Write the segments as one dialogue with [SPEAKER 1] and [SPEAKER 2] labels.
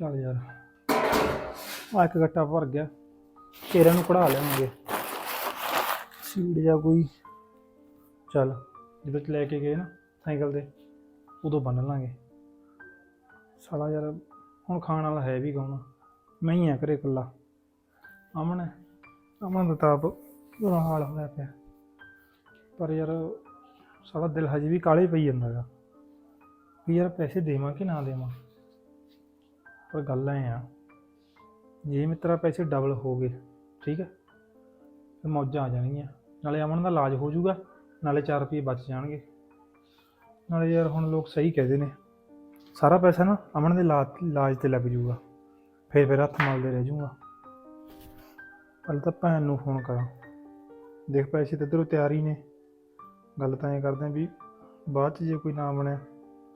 [SPEAKER 1] ਚੱਲ ਯਾਰ। ਆ ਇੱਕ ਗੱਟਾ ਭਰ ਗਿਆ। ਤੇਰਾਂ ਨੂੰ ਕਢਾ ਲਿਆਵਾਂਗੇ। ਸੀਡ ਜਾਂ ਕੋਈ। ਚੱਲ ਜਦੋਂ ਚ ਲੈ ਕੇ ਗਏ ਨਾ, ਸਾਈਕਲ ਤੇ, ਉਦੋਂ ਬੰਨ ਲਾਂਗੇ। ਸਾਲਾ ਯਾਰ, ਹੁਣ ਖਾਣ ਵਾਲਾ ਹੈ ਵੀ ਕੌਣ ਮੈਂ ਹੀ ਆ ਘਰੇ ਇਕੱਲਾ। ਅਮਨ ਹੈ। ਅਮਨ ਦਾ ਤਾਂ ਆਪ ਬੁਰਾ ਹਾਲ ਹੋਇਆ ਪਿਆ। ਪਰ ਯਾਰ ਸਾਡਾ ਦਿਲ ਹਜੇ ਵੀ ਕਾਲੇ ਪਈ ਜਾਂਦਾ ਗਾ ਵੀ ਯਾਰ ਪੈਸੇ ਦੇਵਾਂ ਕਿ ਨਾ ਦੇਵਾਂ? ਪਰ ਗੱਲ ਐ ਆ, ਜੇ ਮਿੱਤਰਾ ਪੈਸੇ ਡਬਲ ਹੋ ਗਏ, ਠੀਕ ਹੈ ਤੇ ਮੌਜਾਂ ਆ ਜਾਣਗੀਆਂ। ਨਾਲੇ ਅਮਨ ਦਾ ਇਲਾਜ ਹੋ ਜਾਊਗਾ, ਨਾਲੇ 4 ਰੁਪਏ ਬਚ ਜਾਣਗੇ। ਨਾਲੇ ਯਾਰ ਹੁਣ ਲੋਕ ਸਹੀ ਕਹਿੰਦੇ ਨੇ, ਸਾਰਾ ਪੈਸਾ ਨਾ ਅਮਨ ਦੇ ਇਲਾਜ ਇਲਾਜ ਤੇ ਲੱਗ ਜਾਊਗਾ, ਫਿਰ ਫਿਰ ਹੱਥ ਮਲਦੇ ਰਹਿ ਜਾਊਗਾ। ਪਹਿਲਾਂ ਤਾਂ ਭੈਣ ਨੂੰ ਫੋਨ ਕਰਾਂ। ਦੇਖ ਪੈਸੇ ਤੇ ਇੱਧਰੋਂ ਤਿਆਰ ਹੀ ਨੇ। ਗੱਲ ਤਾਂ ਇਹ ਕਰਦੇ ਆ ਵੀ ਬਾਅਦ ਚ ਜੇ ਕੋਈ ਨਾ ਬਣਿਆ,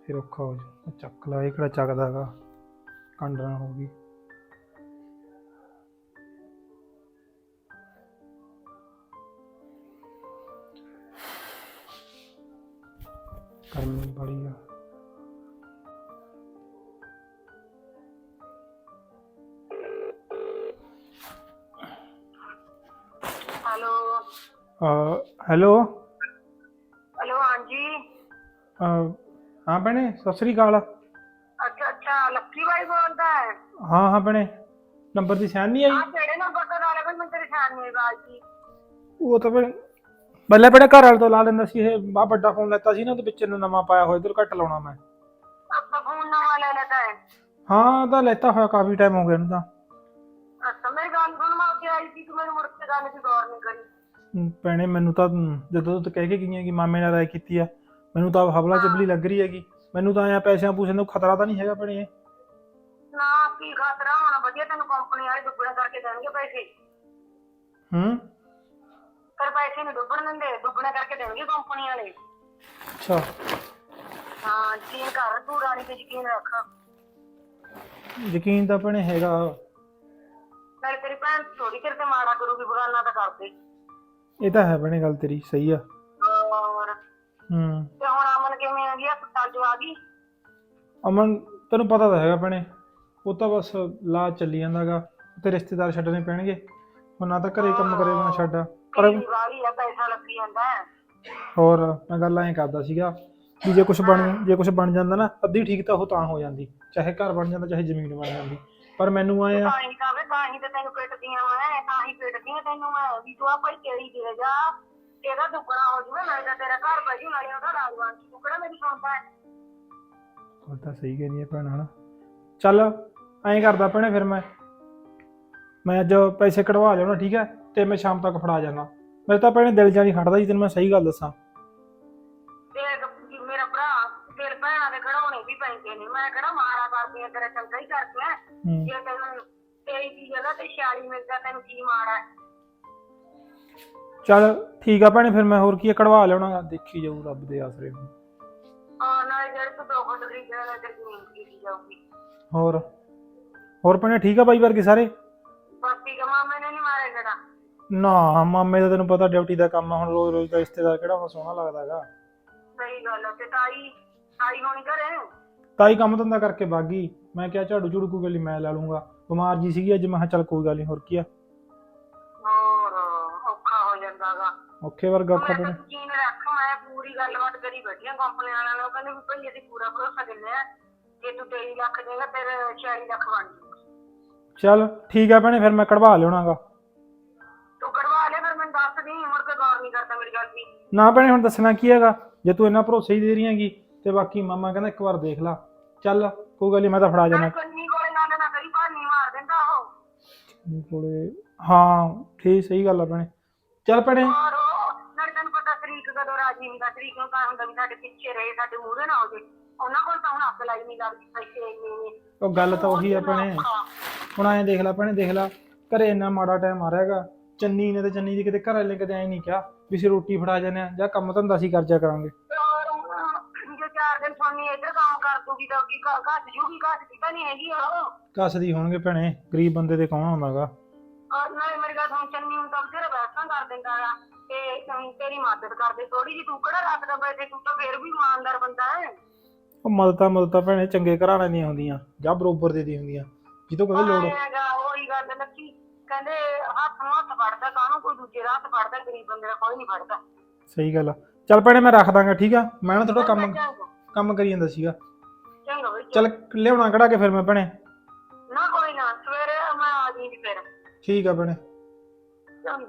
[SPEAKER 1] ਫਿਰ ਔਖਾ ਹੋ ਜਾ ਚੱਕ ਲਾ, ਇਹ ਕਿਹੜਾ ਚੱਕਦਾ ਹੈਗਾ। ਕੰਡਰਾਂ ਹੋ ਗਈ। ਗਰਮੀ ਬੜੀ ਆ।
[SPEAKER 2] ਹੈਲੋ।
[SPEAKER 1] ਹੈਲੋ।
[SPEAKER 2] ਹੈਲੋ ਹਾਂਜੀ।
[SPEAKER 1] ਹਾਂ ਭੈਣੇ ਸਤਿ ਸ੍ਰੀ ਅਕਾਲ।
[SPEAKER 2] ਲੱਕੀ ਬਾਈ ਬੋਲਦਾ ਹੈ।
[SPEAKER 1] ਹਾਂ ਹਾਂ ਭੈਣੇ ਨੰਬਰ ਦੀ ਸੈਨ ਨਹੀਂ ਆਈ?
[SPEAKER 2] ਆ ਕਿਹੜੇ ਨੰਬਰ ਤੋਂ ਲਾ ਲਿਆ ਮੈਂ ਤੇਰੀ ਸ਼ਾਨ ਨਹੀਂ ਬਾਤ ਜੀ
[SPEAKER 1] ਉਹ ਤਾਂ ਭੈਣੇ ਬੱਲੇ ਭੈਣੇ ਘਰ ਵਾਲੇ ਤੋਂ ਲਾ ਲੈਂਦਾ ਸੀ ਇਹ ਬਾ ਵੱਡਾ ਫੋਨ ਲੈਤਾ ਸੀ ਨਾ ਉਹਦੇ ਵਿੱਚ ਨੂੰ ਨਵਾਂ ਪਾਇਆ ਹੋਇਆ ਇਧਰ ਘੱਟ ਲਾਉਣਾ ਮੈਂ।
[SPEAKER 2] ਆਪਾਂ ਫੋਨ ਨਵਾਂ ਲੈ ਲੈਤਾ ਹੈ।
[SPEAKER 1] ਹਾਂ ਤਾਂ ਲੈਤਾ ਹੋਇਆ ਕਾਫੀ ਟਾਈਮ ਹੋ ਗਿਆ ਇਹਨੂੰ ਤਾਂ।
[SPEAKER 2] ਅੱਛਾ ਮੇਰੀ ਗੱਲ ਸੁਣ ਮੈਂ ਉੱਥੇ ਆਈ ਸੀ ਤੂੰ ਮੈਨੂੰ ਮੁੜ ਕੇ ਗੱਲ ਦੀ ਗੌਰ ਨਹੀਂ ਕਰੀ।
[SPEAKER 1] ਹਮ, ਭੈਣੇ ਮੈਨੂੰ ਤਾਂ ਹਮ, ਜਦੋਂ ਤੂੰ ਕਹਿ ਕੇ ਗਈਆਂ ਕਿ ਮਾਮੇ ਨਾਲ ਰਾਏ ਕੀਤੀ ਆ ਮੈਨੂੰ ਤਾਂ ਹਵਲਾ ਚਬਲੀ ਲੱਗ ਰਹੀ ਹੈਗੀ। ਮੈਨੂੰ ਤਾਂ ਆਇਆ ਪੈਸਿਆਂ ਪੂਸਿਆਂ ਦਾ ਖਤਰਾ ਤਾਂ ਨਹੀਂ ਹੈਗਾ ਭੈਣੇ ਇਹ।
[SPEAKER 2] ਨਾ ਕੀ ਖਾਤਰਾ ਹੋਣਾ? ਵਧੀਆ ਤੈਨੂੰ ਕੰਪਨੀ ਵਾਲੇ ਦੁੱਗਣੇ ਕਰਕੇ ਦੇਣਗੇ ਪੈਸੇ।
[SPEAKER 1] ਹੂੰ?
[SPEAKER 2] ਪਰ ਪੈਸੇ ਨਹੀਂ ਡੁੱਬਣ ਦਿੰਦੇ ਦੁੱਗਣੇ ਕਰਕੇ ਦੇਣਗੇ ਕੰਪਨੀ ਵਾਲੇ।
[SPEAKER 1] ਅੱਛਾ।
[SPEAKER 2] ਹਾਂ ਯਕੀਨ ਕਰ ਤੂੰ ਰਾਣੀ ਤੇ ਯਕੀਨ ਰੱਖ।
[SPEAKER 1] ਯਕੀਨ ਤਾਂ ਭੈਣੇ ਹੈਗਾ।
[SPEAKER 2] ਨਾਲੇ ਤੇਰੀ ਭੈਣ ਥੋੜੀ ਚਿਰ ਤੇ ਮਾੜਾ ਕਰੂਗੀ ਬਗਾਨਾ ਤਾਂ ਕਰਦੇ।
[SPEAKER 1] ਇਹ ਤਾਂ ਹੈ ਭੈਣੇ ਗੱਲ ਤੇਰੀ ਸਹੀ ਆ।
[SPEAKER 2] ਹੋਰ?
[SPEAKER 1] ਹੂੰ।
[SPEAKER 2] ਤੇ ਹੁਣ ਅਮਨ ਕਿਵੇਂ ਆ ਗਿਆ ਹਸਪਤਾਲ ਚ ਆ ਗਈ?
[SPEAKER 1] ਅਮਨ ਤੈਨੂੰ ਪਤਾ ਤਾਂ ਹੈਗਾ ਭੈਣੇ ਉਹ ਤਾਂ ਬਸ ਲਾ ਚੱਲੀ ਜਾਂਦਾਗਾ ਤੇ ਰਿਸ਼ਤੇਦਾਰ ਛੱਡਣੇ ਪੈਣਗੇ। ਹੁਣ ਨਾ ਤਾਂ ਘਰੇ ਕੰਮ ਕਰੇ ਨਾ ਛੱਡ। ਪਰ
[SPEAKER 2] ਵਾਲੀ ਆ ਪੈਸਾ ਲੱਗੀ ਜਾਂਦਾ। ਹੈ
[SPEAKER 1] ਹੋਰ ਮੈਂ ਗੱਲ ਐਂ ਕਰਦਾ ਸੀਗਾ ਵੀ ਜੇ ਕੁਝ ਬਣ ਜੇ ਕੁਝ ਬਣ ਜਾਂਦਾ ਨਾ ਅੱਧੀ ਠੀਕ ਤਾਂ ਉਹ ਤਾਂ ਹੋ ਜਾਂਦੀ। ਚਾਹੇ ਘਰ ਬਣ ਜਾਂਦਾ ਚਾਹੇ ਜ਼ਮੀਨ ਬਣ ਜਾਂਦੀ। ਪਰ ਮੈਨੂੰ ਆਏ ਆ
[SPEAKER 2] ਤਾਂ ਹੀ ਕਾਵੇ ਤਾਂ ਹੀ ਤੇ ਤੈਨੂੰ ਪਿੱਟਦੀਆਂ ਮੈਂ ਤਾਂ ਹੀ ਪਿੱਟਦੀਆਂ ਤੈਨੂੰ ਮੈਂ। ਵੀ ਤੂੰ ਆ ਭਾਈ ਤੇਰੀ ਦੇ ਜਾ। ਇਹਦਾ ਦੁੱਗਣਾ ਹੋ ਜੂਗਾ ਨਾਲੇ ਤਾਂ ਤੇਰਾ ਘਰ ਬੈਠੀ ਨਾਲੇ ਉਹਦਾ ਰਾਜਵਾਨ ਤੂੰ ਕਿਹੜਾ ਮੇਰੀ ਸੁਣਦਾ? ਹੈ
[SPEAKER 1] ਉਹ ਤਾਂ ਸਹੀ ਕਹਿੰਦੀ ਹੈ ਭੈਣ ਹਨਾ। ਚੱਲ ਐਂ ਕਰਦਾ ਭੈਣੇ ਫਿਰ ਮੈਂ। ਮੈਂ ਅੱਜ ਪੈਸੇ ਕਢਵਾ ਲਿਆਉਣਾ ਠੀਕ ਹੈ? ਤੇ ਮੈਂ ਸ਼ਾਮ ਤੱਕ ਫੜਾ ਜਾਣਾ। ਮੇਰੇ ਤਾਂ ਭੈਣੇ ਦਿਲ ਜਾਨੀ ਖੜਦਾ ਜੀ ਤੈਨੂੰ ਮੈਂ ਸਹੀ ਗੱਲ ਦੱਸਾਂ।
[SPEAKER 2] ਦੇਖ ਵੀ ਮੇਰਾ ਭਰਾ ਤੇਰੇ ਭੈਣਾਂ ਦੇ ਖੜਾਉਣੇ ਵੀ ਪੈਂਦੇ ਨੇ। ਮੈਂ ਕਿਹੜਾ ਮਾਰਾ ਕਰਦੀ ਆ ਤੇਰਾ ਚੰਗਾ ਹੀ ਕਰਦੀ ਆ।
[SPEAKER 1] ਹੂੰ।
[SPEAKER 2] ਜੇ ਤੈਨੂੰ ਤੇਰੀ ਦੀ ਜਗ੍ਹਾ ਤੇ 46 ਮਿਲਦਾ ਤੈਨੂੰ ਕੀ ਮਾੜਾ ਹੈ।
[SPEAKER 1] ਚੱਲ ਠੀਕ ਆ ਭੈਣੇ ਫਿਰ ਮੈਂ ਹੋਰ ਕੀ ਆ, ਕਢਵਾ ਲਿਆਉਣਾ। ਦੇਖੀ ਜਾਊ ਰੱਬ ਦੇ ਆਸਰੇ ਨੂੰ
[SPEAKER 2] ਆ ਨਾਲੇ ਜਿਹੜੇ ਤੂੰ ਦੋ ਖੁੱਡ ਖਰੀਦਣ ਨਾਲ ਤੇਰੀ ਜ਼ਮੀਨ ਖਰੀਦੀ ਜਾਊਗੀ।
[SPEAKER 1] ਹੋਰ? ਹੋਰ ਭੈਣੇ ਠੀਕ ਆ ਬਾਈ ਵਰਗੇ ਸਾਰੇ?
[SPEAKER 2] ਬਾਕੀ ਕਮਾ ਮੈਨੇ ਨਹੀਂ ਮਾਰੇ ਜੜਾ
[SPEAKER 1] ਨਾ ਮਾਮੇ ਦਾ ਤੈਨੂੰ ਪਤਾ ਡਿਊਟੀ ਦਾ ਕੰਮ ਆ ਹੁਣ ਰੋਜ਼ ਰੋਜ਼ ਦਾ ਰਿਸ਼ਤੇਦਾਰ ਕਿਹੜਾ ਹੁਣ ਸੋਹਣਾ ਲੱਗਦਾਗਾ
[SPEAKER 2] ਸਹੀ ਗੱਲ ਹੈ ਤੇ ਤਾਈ ਤਾਈ ਹੋਣੀ ਘਰੇ?
[SPEAKER 1] ਤਾਈ ਕੰਮ ਧੰਦਾ ਕਰਕੇ ਬਾਗੀ ਮੈਂ ਕਿਹਾ ਝਾੜੂ ਝੂੜੂ ਕੋਈ ਗੱਲ ਨੀ ਮੈਂ ਲਾ ਲੂੰਗਾ ਬਿਮਾਰ ਜੀ ਸੀਗੀ ਅੱਜ ਮੈਂ ਕਿਹਾ ਚੱਲ ਕੋਈ ਗੱਲ ਨਹੀਂ ਹੋਰ ਕੀ ਆ।
[SPEAKER 2] ਹੋਰ ਔਖਾ ਹੋ ਜਾਂਦਾਗਾ।
[SPEAKER 1] ਔਖੇ ਵਰਗਾ ਔਖਾ
[SPEAKER 2] ਮੈਂ
[SPEAKER 1] ਭੈਣੇ।
[SPEAKER 2] ਯਕੀਨ ਰੱਖ ਮੈਂ ਪੂਰੀ ਗੱਲਬਾਤ ਕਰੀ ਬੈਠੀ ਆ ਕੰਪਨੀ ਵਾਲਿਆਂ ਨਾਲ ਉਹ ਕਹਿੰਦੇ ਵੀ ਭਾਈ ਅਸੀਂ ਪੂਰਾ ਭਰੋਸਾ ਦਿੰਦੇ ਆ। ਜੇ ਤੂੰ 23 ਲੱਖ ਦੇਗਾ ਫਿਰ 46 ਲੱਖ ਬਣ ਜੂਗਾ
[SPEAKER 1] ਚੱਲ ਠੀਕ ਆ ਭੈਣੇ ਫਿਰ ਮੈਂ ਕਢਵਾ ਲਿਆਉਣਾਗਾ।
[SPEAKER 2] ਤੂੰ ਕਢਵਾ ਲੈ ਫਿਰ ਮੈਨੂੰ ਦੱਸ ਦੀ ਮੁੜ ਕੇ ਗੌਰ ਨਹੀਂ ਕਰਦਾ ਮੇਰੀ ਗੱਲ ਦੀ।
[SPEAKER 1] ਨਾ ਭੈਣੇ ਹੁਣ ਦੱਸਣਾ ਕੀ ਹੈਗਾ? ਜੇ ਤੂੰ ਇੰਨਾ ਭਰੋਸਾ ਹੀ ਦੇ ਰਹੀ ਹੈਗੀ ਤੇ ਬਾਕੀ ਮਾਮਾ ਕਹਿੰਦਾ ਇੱਕ ਵਾਰ ਦੇਖ ਲਾ। ਚੱਲ ਕੋਈ ਗੱਲ ਨੀ ਮੈਂ ਤਾਂ ਫੜਾ ਜਾਣਾ।
[SPEAKER 2] ਕੰਨੀ ਕੋਲੇ ਗੱਲ ਨਾ ਕਰੀ ਭਾਨੀ ਮਾਰ ਦਿੰਦਾ ਉਹ।
[SPEAKER 1] ਨੀ ਕੋਲੇ ਹਾਂ ਠੀਕ ਸਹੀ ਗੱਲ ਆ ਭੈਣੇ। ਚੱਲ ਭੈਣੇ।
[SPEAKER 2] ਹੋਰ ਉਹ ਨਾਲੇ ਤੈਨੂੰ ਪਤਾ ਤਰੀਕ ਕਦੋਂ ਰਾਜੀ ਹੁੰਦਾ ਤਰੀਕ ਨੂੰ ਤਾਂ ਹੁੰਦਾ ਵੀ ਸਾਡੇ ਪਿੱਛੇ ਰਹੇ ਸਾਡੇ ਮੂਹਰੇ ਨਾ ਹੋ ਜੇ। ਉਹਨਾਂ ਕੋਲ ਤਾਂ ਹੁਣ ਅੱਗ ਲਾਈ ਨਹੀਂ ਲੱਗਦੀ ਪੈਸੇ ਇੰਨੇ ਨੇ
[SPEAKER 1] ਉਹ ਗੱਲ ਤਾਂ ਉਹੀ ਆ ਭੈਣੇ। ਹੁਣ ਐਂ ਦੇਖ ਲੈ ਭੈਣੇ ਦੇਖ ਲੈ। ਘਰੇ ਇੰਨਾ ਮਾੜਾ ਟਾਈਮ ਆ ਰਿਹਾਗਾ ਚੰਨੀ ਨੇ ਤੇ ਚੰਨੀ ਦੀ ਕਿਤੇ ਘਰ ਵਾਲੇ ਨੇ ਕਦੇ ਐਂ ਨਹੀਂ ਕਿਹਾ ਵੀ ਅਸੀਂ ਰੋਟੀ ਫੜਾ ਜਾਂਦੇ ਆ ਜਾਂ ਕੰਮ ਧੰਦਾ ਸੀ ਕਰਜਾ ਕਰਾਂਗੇ।
[SPEAKER 2] ਔਰ ਹੁਣ ਜੇ ਚਾਰ ਦਿਨ ਸੋਨੀ ਇੱਧਰ ਕੰਮ ਕਰ ਦੂਗੀ ਤਾਂ ਕੀ ਘ- ਘੱਟ ਜੂਗੀ ਘੱਟ ਦੀ ਤਾਂ ਨਹੀਂ ਹੈਗੀ ਉਹ।
[SPEAKER 1] ਕੱਸਦੀ ਹੋਣਗੇ ਭੈਣੇ ਗਰੀਬ ਬੰਦੇ ਤੇ ਕੌਣ ਆਉਂਦਾਗਾ?
[SPEAKER 2] ਔਰ ਨਾਲੇ ਮੇਰੀ ਗੱਲ ਸੁਣ ਚੰਨੀ ਨੂੰ ਤਾਂ ਬਥੇਰਾ ਬੈਠਾਂ ਕਰ ਦਿੰਦਾ ਆ। ਤੇ ਤੈਨੂੰ- ਤੇਰੀ ਮਦਦ ਕਰਦੇ ਥੋੜੀ ਜੀ ਤੂੰ ਕਿਹੜਾ ਰੱਖਦਾ ਬੈਠੇ ਤੂੰ ਤਾਂ ਫੇਰ ਵੀ ਇਮਾਨਦਾਰ ਬੰਦਾ ਹੈ।
[SPEAKER 1] ਉਹ ਮਦਤਾ ਮਦਤਾ ਭੈਣੇ ਚੰਗੇ ਘਰਾਣੇ ਦੀਆਂ ਹੁੰਦੀਆਂ ਜਾਂ ਬਰੋਬਰ ਦੇ ਦੀ ਹੁੰਦੀਆਂ। ਜਿੱਦੋਂ ਕਦੇ ਲੋੜ
[SPEAKER 2] ਹੈਗਾ ਉਹੀ ਗੱਲ ਲੱਗੀ ਕਹਿੰਦੇ ਹੱਥ ਨੂੰ ਹੱਥ ਫੜਦਾ ਕਾਹਨੂੰ ਕੋਈ ਦੂਜੇ ਦਾ ਹੱਥ ਫੜਦਾ ਗਰੀਬ ਬੰਦੇ ਦਾ ਕੋਈ ਨਹੀਂ ਫੜਦਾ।
[SPEAKER 1] ਸਹੀ ਗੱਲ ਆ। ਚੱਲ ਭੈਣੇ ਮੈਂ ਰੱਖ ਦਾਂਗਾ ਠੀਕ ਆ? ਮੈਂ ਨਾ ਥੋੜਾ ਕੰਮ ਕੰਮ ਕਰੀ ਜਾਂਦਾ ਸੀਗਾ।
[SPEAKER 2] ਚੰਗਾ ਬਈ
[SPEAKER 1] ਚੱਲ ਲਿਆਉਣਾ ਕਢਾ ਕੇ ਫਿਰ ਮੈਂ ਭੈਣੇ।
[SPEAKER 2] ਨਾ ਕੋਈ ਨਾ ਸਵੇਰੇ ਮੈਂ ਆ ਜੀ ਫਿਰ।
[SPEAKER 1] ਠੀਕ ਆ ਭੈਣੇ।
[SPEAKER 2] ਚੰਗਾ।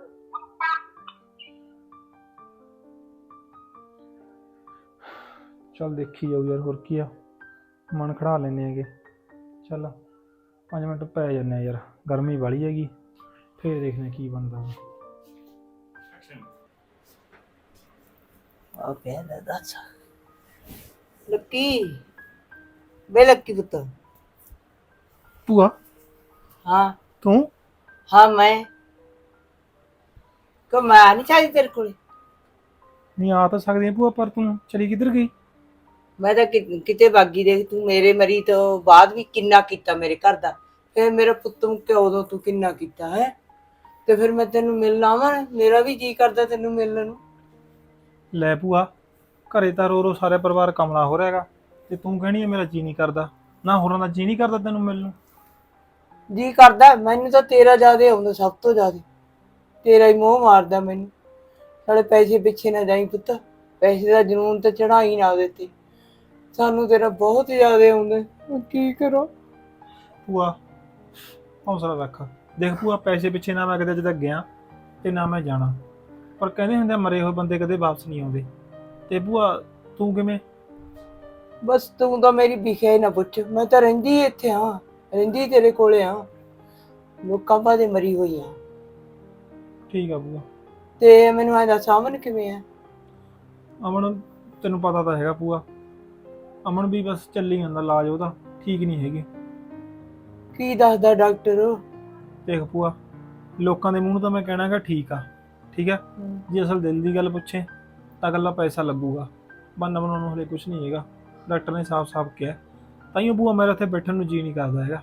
[SPEAKER 1] ਚੱਲ ਦੇਖੀ ਜਾਊ ਯਾਰ ਹੋਰ ਕੀ ਆ। ਮਨ ਖੜਾ ਲੈਨੇ ਹੈਗੇ। ਚੱਲ 5 ਮਿੰਟ ਪੈ ਜਾਂਦੇ ਆ ਯਾਰ ਗਰਮੀ ਵਾਲੀ ਹੈਗੀ। ਫੇਰ ਦੇਖਦੇ ਕੀ ਬਣਦਾ
[SPEAKER 3] ਆ ਕਹਿੰਦਾ ਦੱਸ। ਲੱਕੀ ਬੇ ਲੱਕੀ ਪੁੱਤ।
[SPEAKER 1] ਭੂਆ?
[SPEAKER 3] ਹਾਂ।
[SPEAKER 1] ਤੂੰ?
[SPEAKER 3] ਹਾਂ ਮੈਂ। ਕੋ ਮੈਂ ਨਹੀਂ ਚਾਹੀਦੀ ਤੇਰੇ ਕੋਲ?
[SPEAKER 1] ਨਹੀਂ ਆ ਤਾਂ ਸਕਦੀ ਆ ਭੂਆ ਪਰ ਤੂੰ ਚਲੀ ਕਿੱਧਰ ਗਈ?
[SPEAKER 3] ਮੈਂ ਤਾਂ ਕਿ- ਕਿਤੇ ਬਾਗੀ ਦੇਖ ਤੂੰ ਮੇਰੇ ਮਰੀ ਤੋਂ ਬਾਅਦ ਵੀ ਕਿੰਨਾ ਕੀਤਾ ਮੇਰੇ ਘਰ ਦਾ? ਫਿਰ ਮੇਰਾ ਪੁੱਤ ਮੁੱਕਿਆ ਉਦੋਂ ਤੂੰ ਕਿੰਨਾ ਕੀਤਾ ਹੈ? ਤੇ ਫਿਰ ਮੈਂ ਤੈਨੂੰ ਮਿਲਣ ਆਵਾਂ ਮੇਰਾ ਵੀ ਜੀ ਕਰਦਾ ਤੈਨੂੰ ਮਿਲਣ ਨੂੰ।
[SPEAKER 1] ਲੈ ਭੂਆ ਘਰੇ ਤਾਂ ਰੋ ਰੋ ਸਾਰੇ ਪਰਿਵਾਰ ਕਮਲਾ ਹੋ ਰਿਹਾ ਹੈਗਾ ਤੇ ਤੂੰ ਕਹਿਣੀ ਹੈ ਮੇਰਾ ਜੀ ਨਹੀਂ ਕਰਦਾ। ਨਾ ਹੋਰਾਂ ਦਾ ਜੀ ਨਹੀਂ ਕਰਦਾ ਤੈਨੂੰ ਮਿਲਣ ਨੂੰ?
[SPEAKER 3] ਜੀ ਕਰਦਾ ਮੈਨੂੰ ਤਾਂ ਤੇਰਾ ਜ਼ਿਆਦੇ ਆਉਂਦਾ ਸਭ ਤੋਂ ਜ਼ਿਆਦੇ। ਤੇਰਾ ਹੀ ਮੋਹ ਮਾਰਦਾ ਮੈਨੂੰ। ਸਾਲੇ ਪੈਸੇ ਪਿੱਛੇ ਨਾ ਜਾਈ ਪੁੱਤ। ਪੈਸੇ ਦਾ ਜਨੂਨ ਤੇ ਚੜਾਈ ਨਾ ਉਹਦੇ ਤੇ। ਸਾਨੂੰ ਤੇਰਾ ਬਹੁਤ ਜ਼ਿਆਦੇ ਆਉਂਦਾ ਮੈਂ ਕੀ ਕਰਾਂ?
[SPEAKER 1] ਭੂਆ ਹੌਸਲਾ ਰੱਖ। ਦੇਖ ਭੂਆ ਪੈਸੇ ਪਿੱਛੇ ਨਾ ਮੈਂ ਕਦੇ ਅੱਜ ਤੱਕ ਗਿਆ ਤੇ ਨਾ ਮੈਂ ਜਾਣਾ। ਪਰ ਕਹਿੰਦੇ ਹੁੰਦੇ ਆ, ਮਰੇ ਹੋਏ ਬੰਦੇ ਕਦੇ ਵਾਪਸ ਨਹੀਂ ਆਉਂਦੇ। ਤੇ ਭੂਆ ਤੂੰ ਕਿਵੇਂ?
[SPEAKER 3] ਬਸ ਤੂੰ ਤਾਂ ਮੇਰੀ ਵਿਖੇ ਨਾ ਪੁੱਛ। ਮੈਂ ਤਾਂ ਰਹਿੰਦੀ ਹੀ ਇੱਥੇ ਹਾਂ। ਰਹਿੰਦੀ ਤੇਰੇ ਕੋਲੇ ਹਾਂ। ਲੋਕਾਂ ਬਾਦੇ ਮਰੀ ਹੋਈ ਹਾਂ।
[SPEAKER 1] ਠੀਕ ਆ ਭੂਆ।
[SPEAKER 3] ਤੇ ਮੈਨੂੰ ਐਂ ਦੱਸ ਅਮਨ ਕਿਵੇਂ ਆ?
[SPEAKER 1] ਅਮਨ ਤੈਨੂੰ ਪਤਾ ਤਾਂ ਹੈਗਾ ਭੂਆ। ਅਮਨ ਵੀ ਬਸ ਚੱਲੀ ਜਾਂਦਾ ਇਲਾਜ ਉਹਦਾ ਠੀਕ ਨਹੀਂ ਹੈਗੀ।
[SPEAKER 3] ਕੀ ਦੱਸਦਾ ਡਾਕਟਰ?
[SPEAKER 1] ਦੇਖ ਭੂਆ ਲੋਕਾਂ ਦੇ ਮੂੰਹ ਨੂੰ ਤਾਂ ਮੈਂ ਕਹਿਣਾਗਾ ਠੀਕ ਆ ਠੀਕ ਆ? ਜੇ ਅਸਲ ਦਿਲ ਦੀ ਗੱਲ ਪੁੱਛੇ ਤਾਂ ਇਕੱਲਾ ਪੈਸਾ ਲੱਗੂਗਾ ਬੰਨ ਬਣਾਉਣ ਨੂੰ ਹਲੇ ਕੁਝ ਨਹੀਂ ਹੈਗਾ ਡਾਕਟਰ ਨੇ ਸਾਫ਼-ਸਾਫ਼ ਕਿਹਾ। ਤਾਈਓ ਭੂਆ ਮੇਰਾ ਇੱਥੇ ਬੈਠਣ ਨੂੰ ਜੀ ਨਹੀਂ ਕਰਦਾ ਹੈਗਾ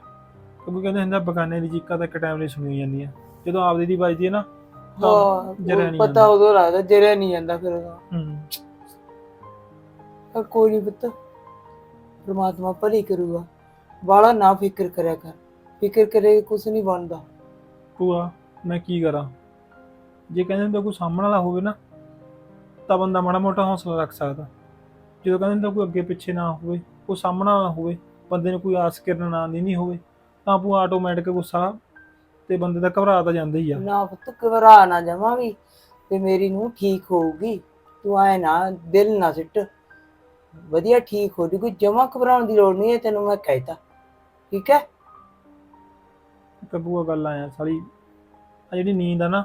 [SPEAKER 1] ਕਿਉਂਕਿ ਕਹਿੰਦੇ ਹੁੰਦਾ ਬਗਾਨੇ ਦੀ ਚੀਕਾਂ ਤਾਂ ਇੱਕ ਟਾਈਮ ਲਈ ਸੁਣੀ ਜਾਂਦੀਆਂ ਜਦੋਂ ਆਪਦੀ ਦੀ ਵੱਜਦੀ ਹੈ ਨਾ ਤਾਂ
[SPEAKER 3] ਹਾਂ
[SPEAKER 1] ਜਰਿਆ ਨਹੀਂ
[SPEAKER 3] ਪਤਾ
[SPEAKER 1] ਜਾਂਦਾ।
[SPEAKER 3] ਉਦੋਂ ਲੱਗਦਾ ਜਰਿਆ ਨਹੀਂ ਜਾਂਦਾ ਫਿਰ ਉਹਦਾ।
[SPEAKER 1] ਹੂੰ।
[SPEAKER 3] ਕੋਈ ਨਹੀਂ ਪੁੱਤ ਪ੍ਰਮਾਤਮਾ ਭਲੀ ਕਰੂਗਾ। ਬਾਲਾ ਨਾ ਫਿਕਰ ਕਰਿਆ ਕਰ। ਫਿਕਰ ਕਰੇ ਕੁਛ ਨਹੀਂ ਬਣਦਾ।
[SPEAKER 1] ਭੂਆ ਮੈਂ ਕੀ ਕਰਾਂ? ਜੇ ਕਹਿੰਦੇ ਹੁੰਦਾ ਕੋਈ ਸਾਹਮਣ ਵਾਲਾ ਹੋਵੇ ਨਾ ਤਾਂ ਬੰਦਾ ਮਾੜਾ ਮੋਟਾ ਹੌਸਲਾ ਰੱਖ ਸਕਦਾ। ਜਦੋਂ ਕਹਿੰਦੇ ਹੁੰਦਾ ਕੋਈ ਅੱਗੇ ਪਿੱਛੇ ਨਾ ਹੋਵੇ ਕੋਈ ਸਾਹਮਣਾ ਨਾ ਹੋਵੇ ਬੰਦੇ ਨੂੰ ਕੋਈ ਆਸ ਕਿਰਨ ਨਾ ਨਹੀਂ ਹੋਵੇ ਤਾਂ ਭੂਆ ਆਟੋਮੈਟਿਕ ਗੁੱਸਾ ਤੇ ਬੰਦੇ ਦਾ ਘਬਰਾ ਤਾਂ ਜਾਂਦਾ ਹੀ ਆ।
[SPEAKER 3] ਨਾ ਪੁੱਤ ਘਬਰਾ ਨਾ ਜਾਵਾਂ ਵੀ ਤੇ ਮੇਰੀ ਨੂੰ ਠੀਕ ਹੋਊਗੀ। ਤੂੰ ਐ ਨਾ ਦਿਲ ਨਾ ਸਿੱਟ। ਵਧੀਆ ਠੀਕ ਹੋ ਜੂ ਕੋਈ ਜਮਾ ਘਬਰਾਉਣ ਦੀ ਲੋੜ ਨਹੀਂ ਹੈ ਤੈਨੂੰ ਮੈਂ ਕਹਿਤਾ ਠੀਕ ਹੈ?
[SPEAKER 1] ਇੱਕ ਭੂਆ ਗੱਲ ਆਇਆ ਸਾਲੀ ਆ ਜਿਹੜੀ ਨੀਂਦ ਆ ਨਾ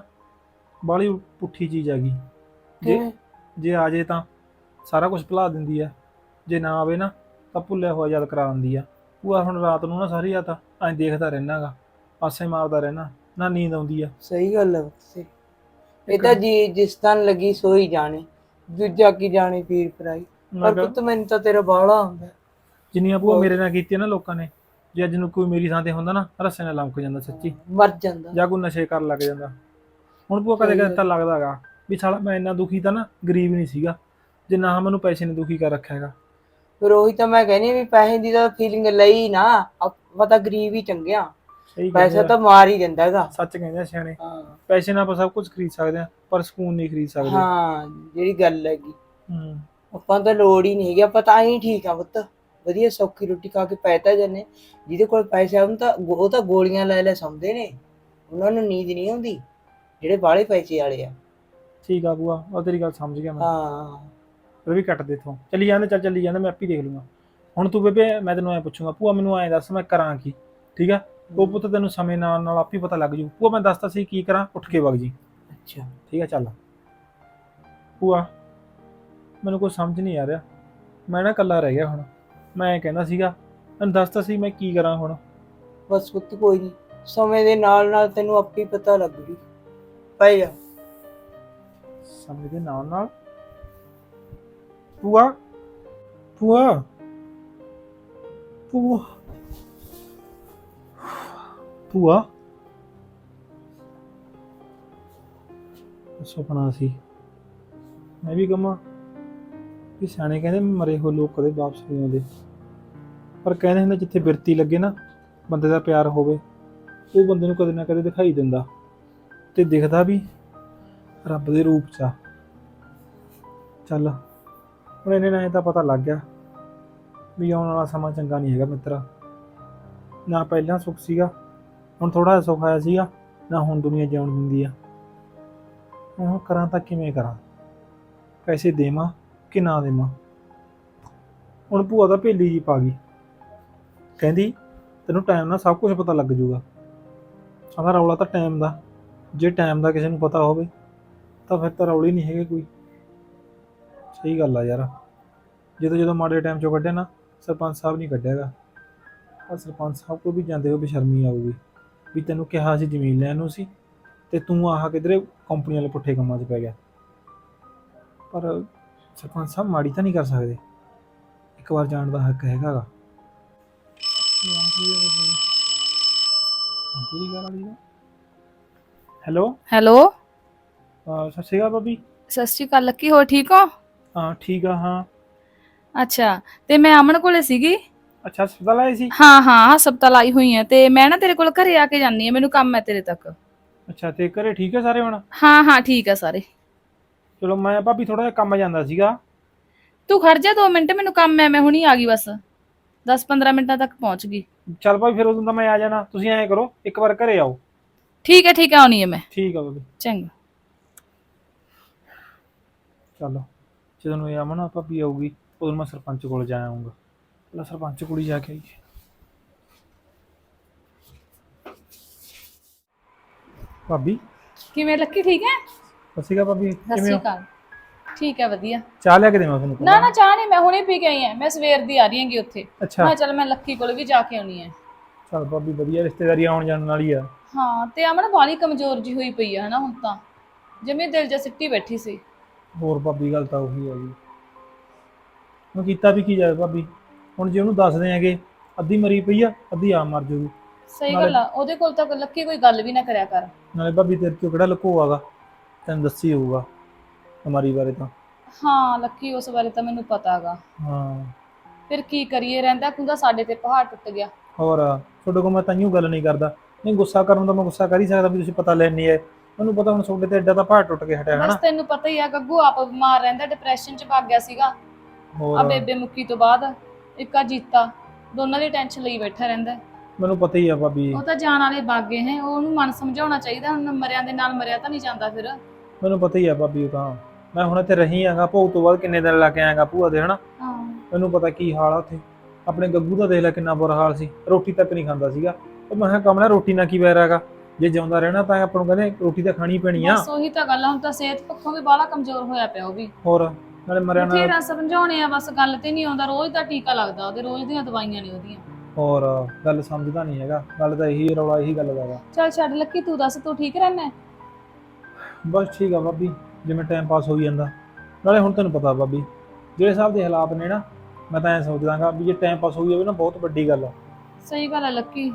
[SPEAKER 1] ਬਾਹਲੀ ਪੁੱਠੀ ਚੀਜ਼ ਹੈਗੀ। ਜੇ
[SPEAKER 3] ਕਿਵੇਂ?
[SPEAKER 1] ਜੇ ਆ ਜੇ ਤਾਂ ਸਾਰਾ ਕੁਝ ਭੁਲਾ ਦਿੰਦੀ ਆ। ਜੇ ਨਾ ਆਵੇ ਨਾ ਤਾਂ ਭੁੱਲਿਆ ਹੋਇਆ ਯਾਦ ਕਰਾ ਦਿੰਦੀ ਆ। ਭੂਆ ਹੁਣ ਰਾਤ ਨੂੰ ਨਾ ਸਾਰੀ ਰਾਤ ਐਂ ਦੇਖਦਾ ਰਹਿਣਾਗਾ ਪਾਸੇ ਮਾਰਦਾ ਰਹਿਣਾ ਨਾ ਨੀਂਦ ਆਉਂਦੀ ਆ।
[SPEAKER 3] ਸਹੀ ਗੱਲ ਹੈ ਇਹ ਤਾਂ ਜੀ ਜਿਸ ਤਨ ਲੱਗੀ ਸੋਈ ਜਾਣੇ। ਦੂਜਾ ਕੀ ਜਾਣੇ ਪੀਰ ਪਰਾਈ ਪਰ ਪੁੱਤ ਮੈਨੂੰ ਤਾਂ ਤੇਰਾ ਬਾਲਾ ਹੁੰਦਾ
[SPEAKER 1] ਜਿੰਨੀਆਂ ਭੂਆ ਮੇਰੇ ਨਾਲ ਕੀਤੀਆਂ ਨਾ ਲੋਕਾਂ ਨੇ ਜੇ ਅੱਜ ਨੂੰ ਕੋਈ ਮੇਰੀ ਥਾਂ ਤੇ ਹੁੰਦਾ ਨਾ ਰਸੇ ਨਾਲ ਲੰਮਕ ਜਾਂਦਾ ਸੱਚੀ।
[SPEAKER 3] ਮਰ ਜਾਂਦਾ।
[SPEAKER 1] ਜਾਂ ਕੋਈ ਨਸ਼ੇ ਕਰਨ ਲੱਗ ਜਾਂਦਾ। ਹੁਣ ਭੂਆ ਕਦੇ ਕਦੇ। ਤਾਂ ਲੱਗਦਾਗਾ ਵੀ ਸਾਲਾ ਮੈਂ ਇੰਨਾ ਦੁਖੀ ਤਾਂ ਨਾ ਗਰੀਬ ਨਹੀਂ ਸੀਗਾ ਜਿੰਨਾ ਮੈਨੂੰ ਪੈਸੇ ਨੇ ਦੁਖੀ ਕਰ ਰੱਖਿਆ ਹੈਗਾ।
[SPEAKER 3] ਫਿਰ ਉਹੀ ਤਾਂ ਮੈਂ ਕਹਿੰਦੀ ਵੀ ਪੈਸੇ ਦੀ ਤਾਂ ਫੀਲਿੰਗ ਲਈ ਨਾ ਆਪਾਂ ਤਾਂ ਗਰੀਬ ਹੀ ਚੰਗਿਆ। ਪੈਸਾ ਤਾਂ ਮਾਰ ਹੀ ਦਿੰਦਾ ਹੈਗਾ।
[SPEAKER 1] ਸੱਚ ਕਹਿੰਦੇ ਆ ਸਿਆਣੇ। ਪੈਸੇ ਨਾਲ ਆਪਾਂ ਸਭ ਕੁਝ ਖਰੀਦ ਸਕਦੇ ਆ ਪਰ ਸਕੂਨ ਨਹੀਂ ਖਰੀਦ ਸਕਦੇ।
[SPEAKER 3] ਹਾਂ ਜਿਹੜੀ ਗੱਲ ਹੈਗੀ।
[SPEAKER 1] ਹੂੰ।
[SPEAKER 3] ਆਪਾਂ ਤਾਂ ਲੋੜ ਹੀ ਨਹੀਂ ਹੈਗੀ ਆਪਾਂ ਤਾਂ ਹੀ ਠੀਕ ਆ ਪੁੱਤ। ਵਧੀਆ ਸੌਖੀ ਰੋਟੀ ਖਾ ਕੇ ਪੈਤਾ ਜਾਂਦੇ। ਜਿਹਦੇ ਕੋਲ ਪੈਸੇ ਆ ਉਹਨੂੰ ਤਾਂ ਉਹ ਤਾਂ ਗੋਲੀਆਂ ਲੈ ਲੈ ਸੌਂਦੇ ਨੇ। ਉਹਨਾਂ ਨੂੰ ਨੀਂਦ ਨਹੀਂ ਆਉਂਦੀ ਜਿਹੜੇ ਬਾਹਲੇ ਪੈਸੇ ਵਾਲੇ ਆ।
[SPEAKER 1] ਠੀਕ ਆ ਭੂਆ ਉਹ ਤੇਰੀ ਗੱਲ ਸਮਝ ਗਿਆ ਮੈਂ।
[SPEAKER 3] ਹਾਂ।
[SPEAKER 1] ਫਿਰ ਵੀ ਕੱਟ ਦੇ ਇਥੋਂ। ਚੱਲੀ ਜਾਂਦੇ ਚੱਲ ਚੱਲੀ ਜਾਂਦੇ ਮੈਂ ਆਪੇ ਦੇਖ ਲੂੰਗਾ। ਹੁਣ ਤੂੰ ਬੇਬੇ ਮੈਂ ਤੈਨੂੰ ਐ ਪੁੱਛੂੰਗਾ ਭੂਆ ਮੈਨੂੰ ਐ ਦੱਸ ਮੈਂ ਕਰਾਂ ਕੀ? ਠੀਕ ਆ? ਉਹ ਪੁੱਤ ਤੈਨੂੰ ਸਮੇਂ ਨਾਲ ਨਾਲ ਆਪੇ ਪਤਾ ਲੱਗ ਜੂ। ਭੂਆ ਮੈਂ ਦੱਸਤਾ ਸੀ ਕੀ ਕਰਾਂ ਉੱਠ ਕੇ ਵਗ ਜੀ।
[SPEAKER 3] ਅੱਛਾ।
[SPEAKER 1] ਠੀਕ ਆ ਚੱਲ। ਭੂਆ ਮੈਨੂੰ ਕੋਈ ਸਮਝ ਨਹੀਂ ਆ ਰਿਹਾ। ਮੈਂ ਨਾ ਇਕੱਲਾ ਰਹਿ ਗਿਆ ਹੁਣ। ਮੈਂ ਕਹਿੰਦਾ ਸੀਗਾ ਤੈਨੂੰ ਦੱਸਤਾ ਸੀ ਮੈਂ ਕੀ ਕਰਾਂ ਹੁਣ?
[SPEAKER 3] ਬਸ ਪੁੱਤ ਕੋਈ ਨਹੀਂ ਸਮੇਂ ਦੇ ਨਾਲ ਨਾਲ ਤੈਨੂੰ ਆਪੇ ਪਤਾ ਲੱਗ ਪਈ ਜਾ
[SPEAKER 1] ਸਮੇਂ ਦੇ ਨਾਲ ਨਾਲ? ਭੂਆ? ਭੂਆ? ਭੂਆ? ਭੂਆ? ਸੁਪਨਾ ਸੀ। ਮੈਂ ਵੀ ਕਮਾ ਕਿ ਸਿਆਣੇ ਕਹਿੰਦੇ ਮਰੇ ਹੋਏ ਲੋਕ ਕਦੇ ਵਾਪਸ ਨਹੀਂ ਆਉਂਦੇ। ਪਰ ਕਹਿੰਦੇ ਹੁੰਦੇ ਜਿੱਥੇ ਬਿਰਤੀ ਲੱਗੇ ਨਾ, ਬੰਦੇ ਦਾ ਪਿਆਰ ਹੋਵੇ, ਉਹ ਬੰਦੇ ਨੂੰ ਕਦੇ ਨਾ ਕਦੇ ਦਿਖਾਈ ਦਿੰਦਾ। ਤੇ ਦਿਖਦਾ ਵੀ ਰੱਬ ਦੇ ਰੂਪ 'ਚ ਆ। ਚੱਲ, ਹੁਣ ਇਹਨੇ ਨਾਲ ਤਾਂ ਪਤਾ ਲੱਗ ਗਿਆ ਵੀ ਆਉਣ ਵਾਲਾ ਸਮਾਂ ਚੰਗਾ ਨਹੀਂ ਹੈਗਾ ਮਿੱਤਰਾ। ਨਾ ਪਹਿਲਾਂ ਸੁੱਖ ਸੀਗਾ, ਹੁਣ ਥੋੜਾ ਸੁੱਖ ਆਇਆ ਸੀਗਾ, ਨਾ ਹੁਣ ਦੁਨੀਆ ਜਿਉਣ ਦਿੰਦੀ ਆ। ਹੁਣ ਕਰਾਂ ਤਾਂ ਕਿਵੇਂ ਕਰਾਂ? ਪੈਸੇ ਦੇਵਾਂ ਕਿ ਨਾ ਦੇਵਾਂ ਹੁਣ ਭੂਆ ਦਾ ਭੇਲੀ ਜੀ ਪਾ ਗਈ। ਕਹਿੰਦੀ, ਤੈਨੂੰ ਟਾਈਮ ਨਾਲ ਸਭ ਕੁਝ ਪਤਾ ਲੱਗ ਜਾਊਗਾ। ਸਾਰਾ ਰੌਲਾ ਤਾਂ ਟਾਈਮ ਦਾ। ਜੇ ਟਾਈਮ ਦਾ ਕਿਸੇ ਨੂੰ ਪਤਾ ਹੋਵੇ, ਤਾਂ ਫਿਰ ਤਾਂ ਰੌਲੀ ਨਹੀਂ ਹੈਗੇ ਕੋਈ। ਸਹੀ ਗੱਲ ਆ ਯਾਰ। ਜਦੋਂ ਜਦੋਂ ਮਾੜੇ ਟਾਈਮ ਚੋਂ ਕੱਢਿਆ ਨਾ, ਸਰਪੰਚ ਸਾਹਿਬ ਨਹੀਂ ਕੱਢਿਆਗਾ ਆ ਸਰਪੰਚ ਸਾਹਿਬ ਕੋਲ ਵੀ ਜਾਂਦੇ ਹੋ ਬੇਸ਼ਰਮੀ ਆਊਗੀ। ਵੀ ਤੈਨੂੰ ਕਿਹਾ ਸੀ ਜ਼ਮੀਨ ਲੈਣ ਨੂੰ ਸੀ, ਤੇ ਤੂੰ ਆਹ ਕਿਧਰੇ ਕੰਪਨੀ ਵਾਲੇ ਪੁੱਠੇ ਕੰਮਾਂ 'ਚ ਪੈ ਗਿਆ। ਪਰ ਸਰਪੰਚ ਸਾਹਿਬ ਮਾੜੀ ਤਾਂ ਨਹੀਂ ਕਰ ਸਕਦੇ। ਇੱਕ ਵਾਰ ਜਾਣ ਦਾ ਹੱਕ ਹੈਗਾਗਾ ਹੈਲੋ?
[SPEAKER 4] ਹੈਲੋ?
[SPEAKER 1] ਸਤਿ ਸ਼੍ਰੀ ਅਕਾਲ ਭਾਬੀ।
[SPEAKER 4] ਸਤਿ ਸ਼੍ਰੀ ਅਕਾਲ ਲੱਕੀ ਹੋ ਠੀਕ ਹੋ?
[SPEAKER 1] ਹਾਂ ਠੀਕ ਆ ਹਾਂ।
[SPEAKER 4] ਅੱਛਾ ਤੇ ਮੈਂ ਅਮਨ ਕੋਲੇ ਸੀਗੀ।
[SPEAKER 1] ਅੱਛਾ ਹਸਪਤਾਲ ਆਏ ਸੀ?
[SPEAKER 4] ਹਾਂ ਹਾਂ ਹਸਪਤਾਲ ਆਈ ਹੋਈ ਹੈ ਤੇ ਮੈਂ ਨਾ ਤੇਰੇ ਕੋਲ ਘਰੇ ਆ ਕੇ ਜਾਨੀ ਆ ਮੈਨੂੰ ਕੰਮ ਹੈ ਤੇਰੇ ਤੱਕ।
[SPEAKER 1] ਅੱਛਾ ਤੇ ਘਰੇ ਠੀਕ ਹੈ ਸਾਰੇ ਹੁਣ?
[SPEAKER 4] ਹਾਂ ਹਾਂ ਠੀਕ ਆ ਸਾਰੇ।
[SPEAKER 1] ਚਲੋ ਮੈਂ ਭਾਬੀ ਥੋੜਾ ਜਿਹਾ ਕੰਮ ਜਾਂਦਾ ਸੀਗਾ।
[SPEAKER 4] ਤੂੰ ਖੜ ਜਾ 2 ਮਿੰਟ ਮੈਨੂੰ ਕੰਮ ਹੈ ਮੈਂ ਹੁਣੀ ਆ ਗਈ ਬਸ। 10-15 ਮਿੰਟਾਂ ਤੱਕ ਪਹੁੰਚ ਗਈ।
[SPEAKER 1] ਚੱਲ ਭਾਈ ਫਿਰ ਉਦੋਂ ਤਾਂ ਮੈਂ ਆ ਜਾਣਾ। ਤੁਸੀਂ ਐਂ ਕਰੋ ਇੱਕ ਵਾਰ ਘਰੇ ਆਓ।
[SPEAKER 4] ਠੀਕ ਹੈ ਠੀਕ ਹੈ ਆਉਣੀ ਹੈ ਮੈਂ।
[SPEAKER 1] ਠੀਕ ਆ ਭਾਬੀ।
[SPEAKER 4] ਚੰਗਾ।
[SPEAKER 1] ਚਲੋ ਜਦੋਂ ਨੂੰ ਇਹ ਅਮਨ ਭਾਬੀ ਆਊਗੀ ਉਦੋਂ ਮੈਂ ਸਰਪੰਚ ਕੋਲ ਜਾ ਆਉਂਗਾ ਪਹਿਲਾਂ ਸਰਪੰਚ ਕੋਲ ਹੀ ਜਾ ਕੇ ਆਈਏ ਭਾਬੀ।
[SPEAKER 4] ਕਿਵੇਂ ਲੱਕੀ ਠੀਕ ਹੈ
[SPEAKER 1] ਸਤਿ ਸ਼੍ਰੀ ਅਕਾਲ ਭਾਬੀ
[SPEAKER 4] ਸਤਿ
[SPEAKER 1] ਕਿਵੇਂ
[SPEAKER 4] ਸ਼੍ਰੀ
[SPEAKER 1] ਹੋ?
[SPEAKER 4] ਅਕਾਲ। ਠੀਕ ਹੈ ਵਧੀਆ।
[SPEAKER 1] ਚਾਹ ਲਿਆ ਕੇ ਦੇਵਾਂ ਤੁਹਾਨੂੰ
[SPEAKER 4] ਨਾ ਨਾ ਚਾਹ ਨਹੀਂ ਮੈਂ ਹੁਣੇ ਪੀ ਕੇ ਆਈ ਹਾਂ। ਮੈਂ ਸਵੇਰ ਦੀ ਆ ਰਹੀ ਹਾਂਗੀ ਉੱਥੇ।
[SPEAKER 1] ਅੱਛਾ।
[SPEAKER 4] ਮੈਂ ਚੱਲ ਮੈਂ ਲੱਕੀ ਕੋਲ ਵੀ ਜਾ ਕੇ ਆਉਣੀ ਹੈ।
[SPEAKER 1] ਚਲ ਭਾਬੀ ਵਧੀਆ ਰਿਸ਼ਤੇਦਾਰੀ ਆਉਣ ਜਾਣ ਵਾਲੀ ਆ।
[SPEAKER 4] ਹਾਂ ਤੇ ਅਮਨ ਬਾਲੀ ਕਮਜ਼ੋਰ ਜੀ ਹੋਈ ਪਈ ਆ ਹਨਾ ਹੁਣ ਤਾਂ। ਜਿਵੇਂ ਦਿਲ ਜਿਹਾ ਸਿੱਟੀ ਬੈਠੀ ਸੀ।
[SPEAKER 1] ਹੋਰ ਭਾਬੀ ਗੱਲ ਤਾਂ ਉਹੀ ਆ ਜੀ। ਮੈਂ ਕੀਤਾ ਵੀ ਕੀ ਜਾਵੇ ਭਾਬੀ? ਹੁਣ ਜੇ ਉਹਨੂੰ ਦੱਸਦੇ ਹੈਗੇ ਅੱਧੀ ਮਰੀ ਪਈ ਆ ਅੱਧੀ ਆ ਮਰ ਜਾਊਗੀ
[SPEAKER 4] ਸਹੀ ਗੱਲ ਆ ਉਹਦੇ ਕੋਲ ਤਾਂ ਲੱਕੀ ਕੋਈ ਗੱਲ ਵੀ ਨਾ ਕਰਿਆ ਕਰ।
[SPEAKER 1] ਨਾਲੇ ਭਾਬੀ ਤੇਰੇ ਤੋਂ ਕਿਹੜਾ ਲੁਕੋਵਾਗਾ? ਤੈਨੂੰ ਦੱਸੀ ਹੋਊਗਾ ਹਮਾਰੀ ਬਾਰੇ ਤਾਂ।
[SPEAKER 4] ਹਾਂ ਲੱਕੀ ਉਸ ਬਾਰੇ ਤਾਂ ਮੈਨੂੰ ਪਤਾਗਾ।
[SPEAKER 1] ਹਾਂ।
[SPEAKER 4] ਫਿਰ ਕੀ ਕਰੀਏ ਰਹਿੰਦਾ ਖੁੰਦਾ ਸਾਡੇ ਤੇ ਪਹਾੜ ਟੁੱਟ ਗਿਆ।
[SPEAKER 1] ਹੋਰ ਤੁਹਾਡੇ ਕੋਲ ਮੈਂ ਤਾਂਹੀਓ ਗੱਲ ਨਹੀਂ ਕਰਦਾ। ਨਹੀਂ ਗੁੱਸਾ ਕਰਨ ਦਾ ਮੈਂ ਗੁੱਸਾ ਕਰ ਹੀ ਸਕਦਾ ਵੀ ਤੁਸੀਂ ਪਤਾ ਲੈਣੀ ਹੈ ਮੈਨੂੰ ਪਤਾ ਹੁਣ ਤੁਹਾਡੇ ਤੇ ਐਡਾ ਤਾਂ ਪਹਾੜ ਟੁੱਟ ਕੇ ਹਟਿਆ
[SPEAKER 4] ਬਸ
[SPEAKER 1] ਹਨਾ?
[SPEAKER 4] ਤੈਨੂੰ ਪਤਾ ਹੀ ਆ ਗੱਗੂ ਆਪ ਬਿਮਾਰ ਰਹਿੰਦਾ ਡਿਪਰੈਸ਼ਨ ਚ ਭੱਗ ਗਿਆ ਸੀਗਾ। ਆ
[SPEAKER 1] ਹੋਰ
[SPEAKER 4] ਬੇਬੇ ਮੁੱਕੀ ਤੋਂ ਬਾਅਦ ਇੱਕ ਆ ਜੀਤਾ ਦੋਨਾਂ ਦੀ ਟੈਨਸ਼ਨ ਲਈ ਬੈਠਾ ਰਹਿੰਦਾ।
[SPEAKER 1] ਮੈਨੂੰ ਪਤਾ ਹੀ ਆ ਭਾਬੀ।
[SPEAKER 4] ਉਹ ਤਾਂ ਜਾਣ ਵਾਲੇ ਬਾਗੇ ਹੈ ਉਹਨੂੰ ਮਨ ਸਮਝਾਉਣਾ ਚਾਹੀਦਾ ਹੁਣ ਮਰਿਆਂ ਦੇ ਨਾਲ ਮਰਿਆ ਤਾਂ ਨਹੀਂ ਜਾਂਦਾ ਫਿਰ।
[SPEAKER 1] ਮੈਨੂੰ ਪਤਾ ਹੀ ਆ ਭਾਬੀ ਉਹ ਤਾਂ। ਮੈਂ ਹੁਣ ਇੱਥੇ ਰਹੀ ਆਂਗਾ ਭੋਗ ਤੋਂ ਬਾਅਦ ਕਿੰਨੇ ਦਿਨ ਲਾ ਕੇ ਆਇਆਗਾ ਭੂਆ ਦੇ ਹਨਾ?
[SPEAKER 4] ਹਾਂ।
[SPEAKER 1] ਮੈਨੂੰ ਪਤਾ ਕੀ ਹਾਲ ਆ ਉੱਥੇ। ਆਪਣੇ ਗੱਗੂ ਦਾ ਦੇਖ ਲੈ ਕਿੰਨਾ ਬੁਰਾ ਹਾਲ ਸੀ। ਰੋਟੀ ਤੱਕ ਨਹੀਂ ਖਾਂਦਾ ਸੀਗਾ। ਉਹ ਮੈਂ ਕਿਹਾ ਕਮਲਾ ਰੋਟੀ ਨਾਲ ਕੀ ਵੈਰ ਹੈਗਾ? ਜੇ ਜਿਉਂਦਾ ਰਹਿਣਾ ਤਾਂ ਆਪਾਂ ਨੂੰ ਕਹਿੰਦੇ ਰੋਟੀ ਤਾਂ ਖਾਣੀ ਪੈਣੀ ਆ।
[SPEAKER 4] ਬਸ ਉਹੀ ਤਾਂ ਗੱਲ ਆ ਹੁਣ ਤਾਂ ਸਿਹਤ ਪੱਖੋਂ ਵੀ ਬਾਹਲਾ ਕਮਜ਼ੋਰ ਹੋਇਆ ਪਿਆ ਉਹ ਵੀ।
[SPEAKER 1] ਹੋਰ ਨਾਲੇ ਮਰਿਆ ਨਾਲ
[SPEAKER 4] ਬਥੇਰਾ ਸਮਝਾਉਣੇ ਆ ਬਸ ਗੱਲ ਤੇ ਨਹੀਂ ਆਉਂਦਾ। ਰੋਜ਼ ਦਾ ਟੀਕਾ ਲੱਗਦਾ ਉਹਦੇ ਰੋਜ਼ ਦੀਆਂ ਦਵਾਈਆਂ ਨੇ ਉਹਦੀਆਂ।
[SPEAKER 1] ਹੋਰ ਗੱਲ ਸਮਝਦਾ ਨਹੀਂ ਹੈਗਾ। ਗੱਲ ਤਾਂ ਇਹੀ ਰੌਲਾ ਇਹੀ ਗੱਲ ਦਾ ਵਾ।
[SPEAKER 4] ਚੱਲ ਛੱਡ ਲੱਕੀ ਤੂੰ ਦੱਸ ਤੂੰ ਠੀਕ ਰਹਿਣਾ?
[SPEAKER 1] ਬਸ ਠੀਕ ਆ ਭਾਬੀ ਜਿਵੇਂ ਟਾਈਮ ਪਾਸ ਹੋਈ ਜਾਂਦਾ। ਨਾਲੇ ਹੁਣ ਤੈਨੂੰ ਪਤਾ ਭਾਬੀ ਜਿਹੜੇ ਹਿਸਾਬ ਦੇ ਹਾਲਾਤ ਨੇ ਨਾ ਮੈਂ ਤਾਂ ਐ ਸੋਚਦਾਗਾ ਵੀ ਜੇ ਟਾਈਮ ਪਾਸ ਹੋਈ ਜਾਵੇ ਨਾ ਬਹੁਤ ਵੱਡੀ ਗੱਲ ਆ।
[SPEAKER 4] ਸਹੀ ਗੱਲ ਹੈ ਲੱਕੀ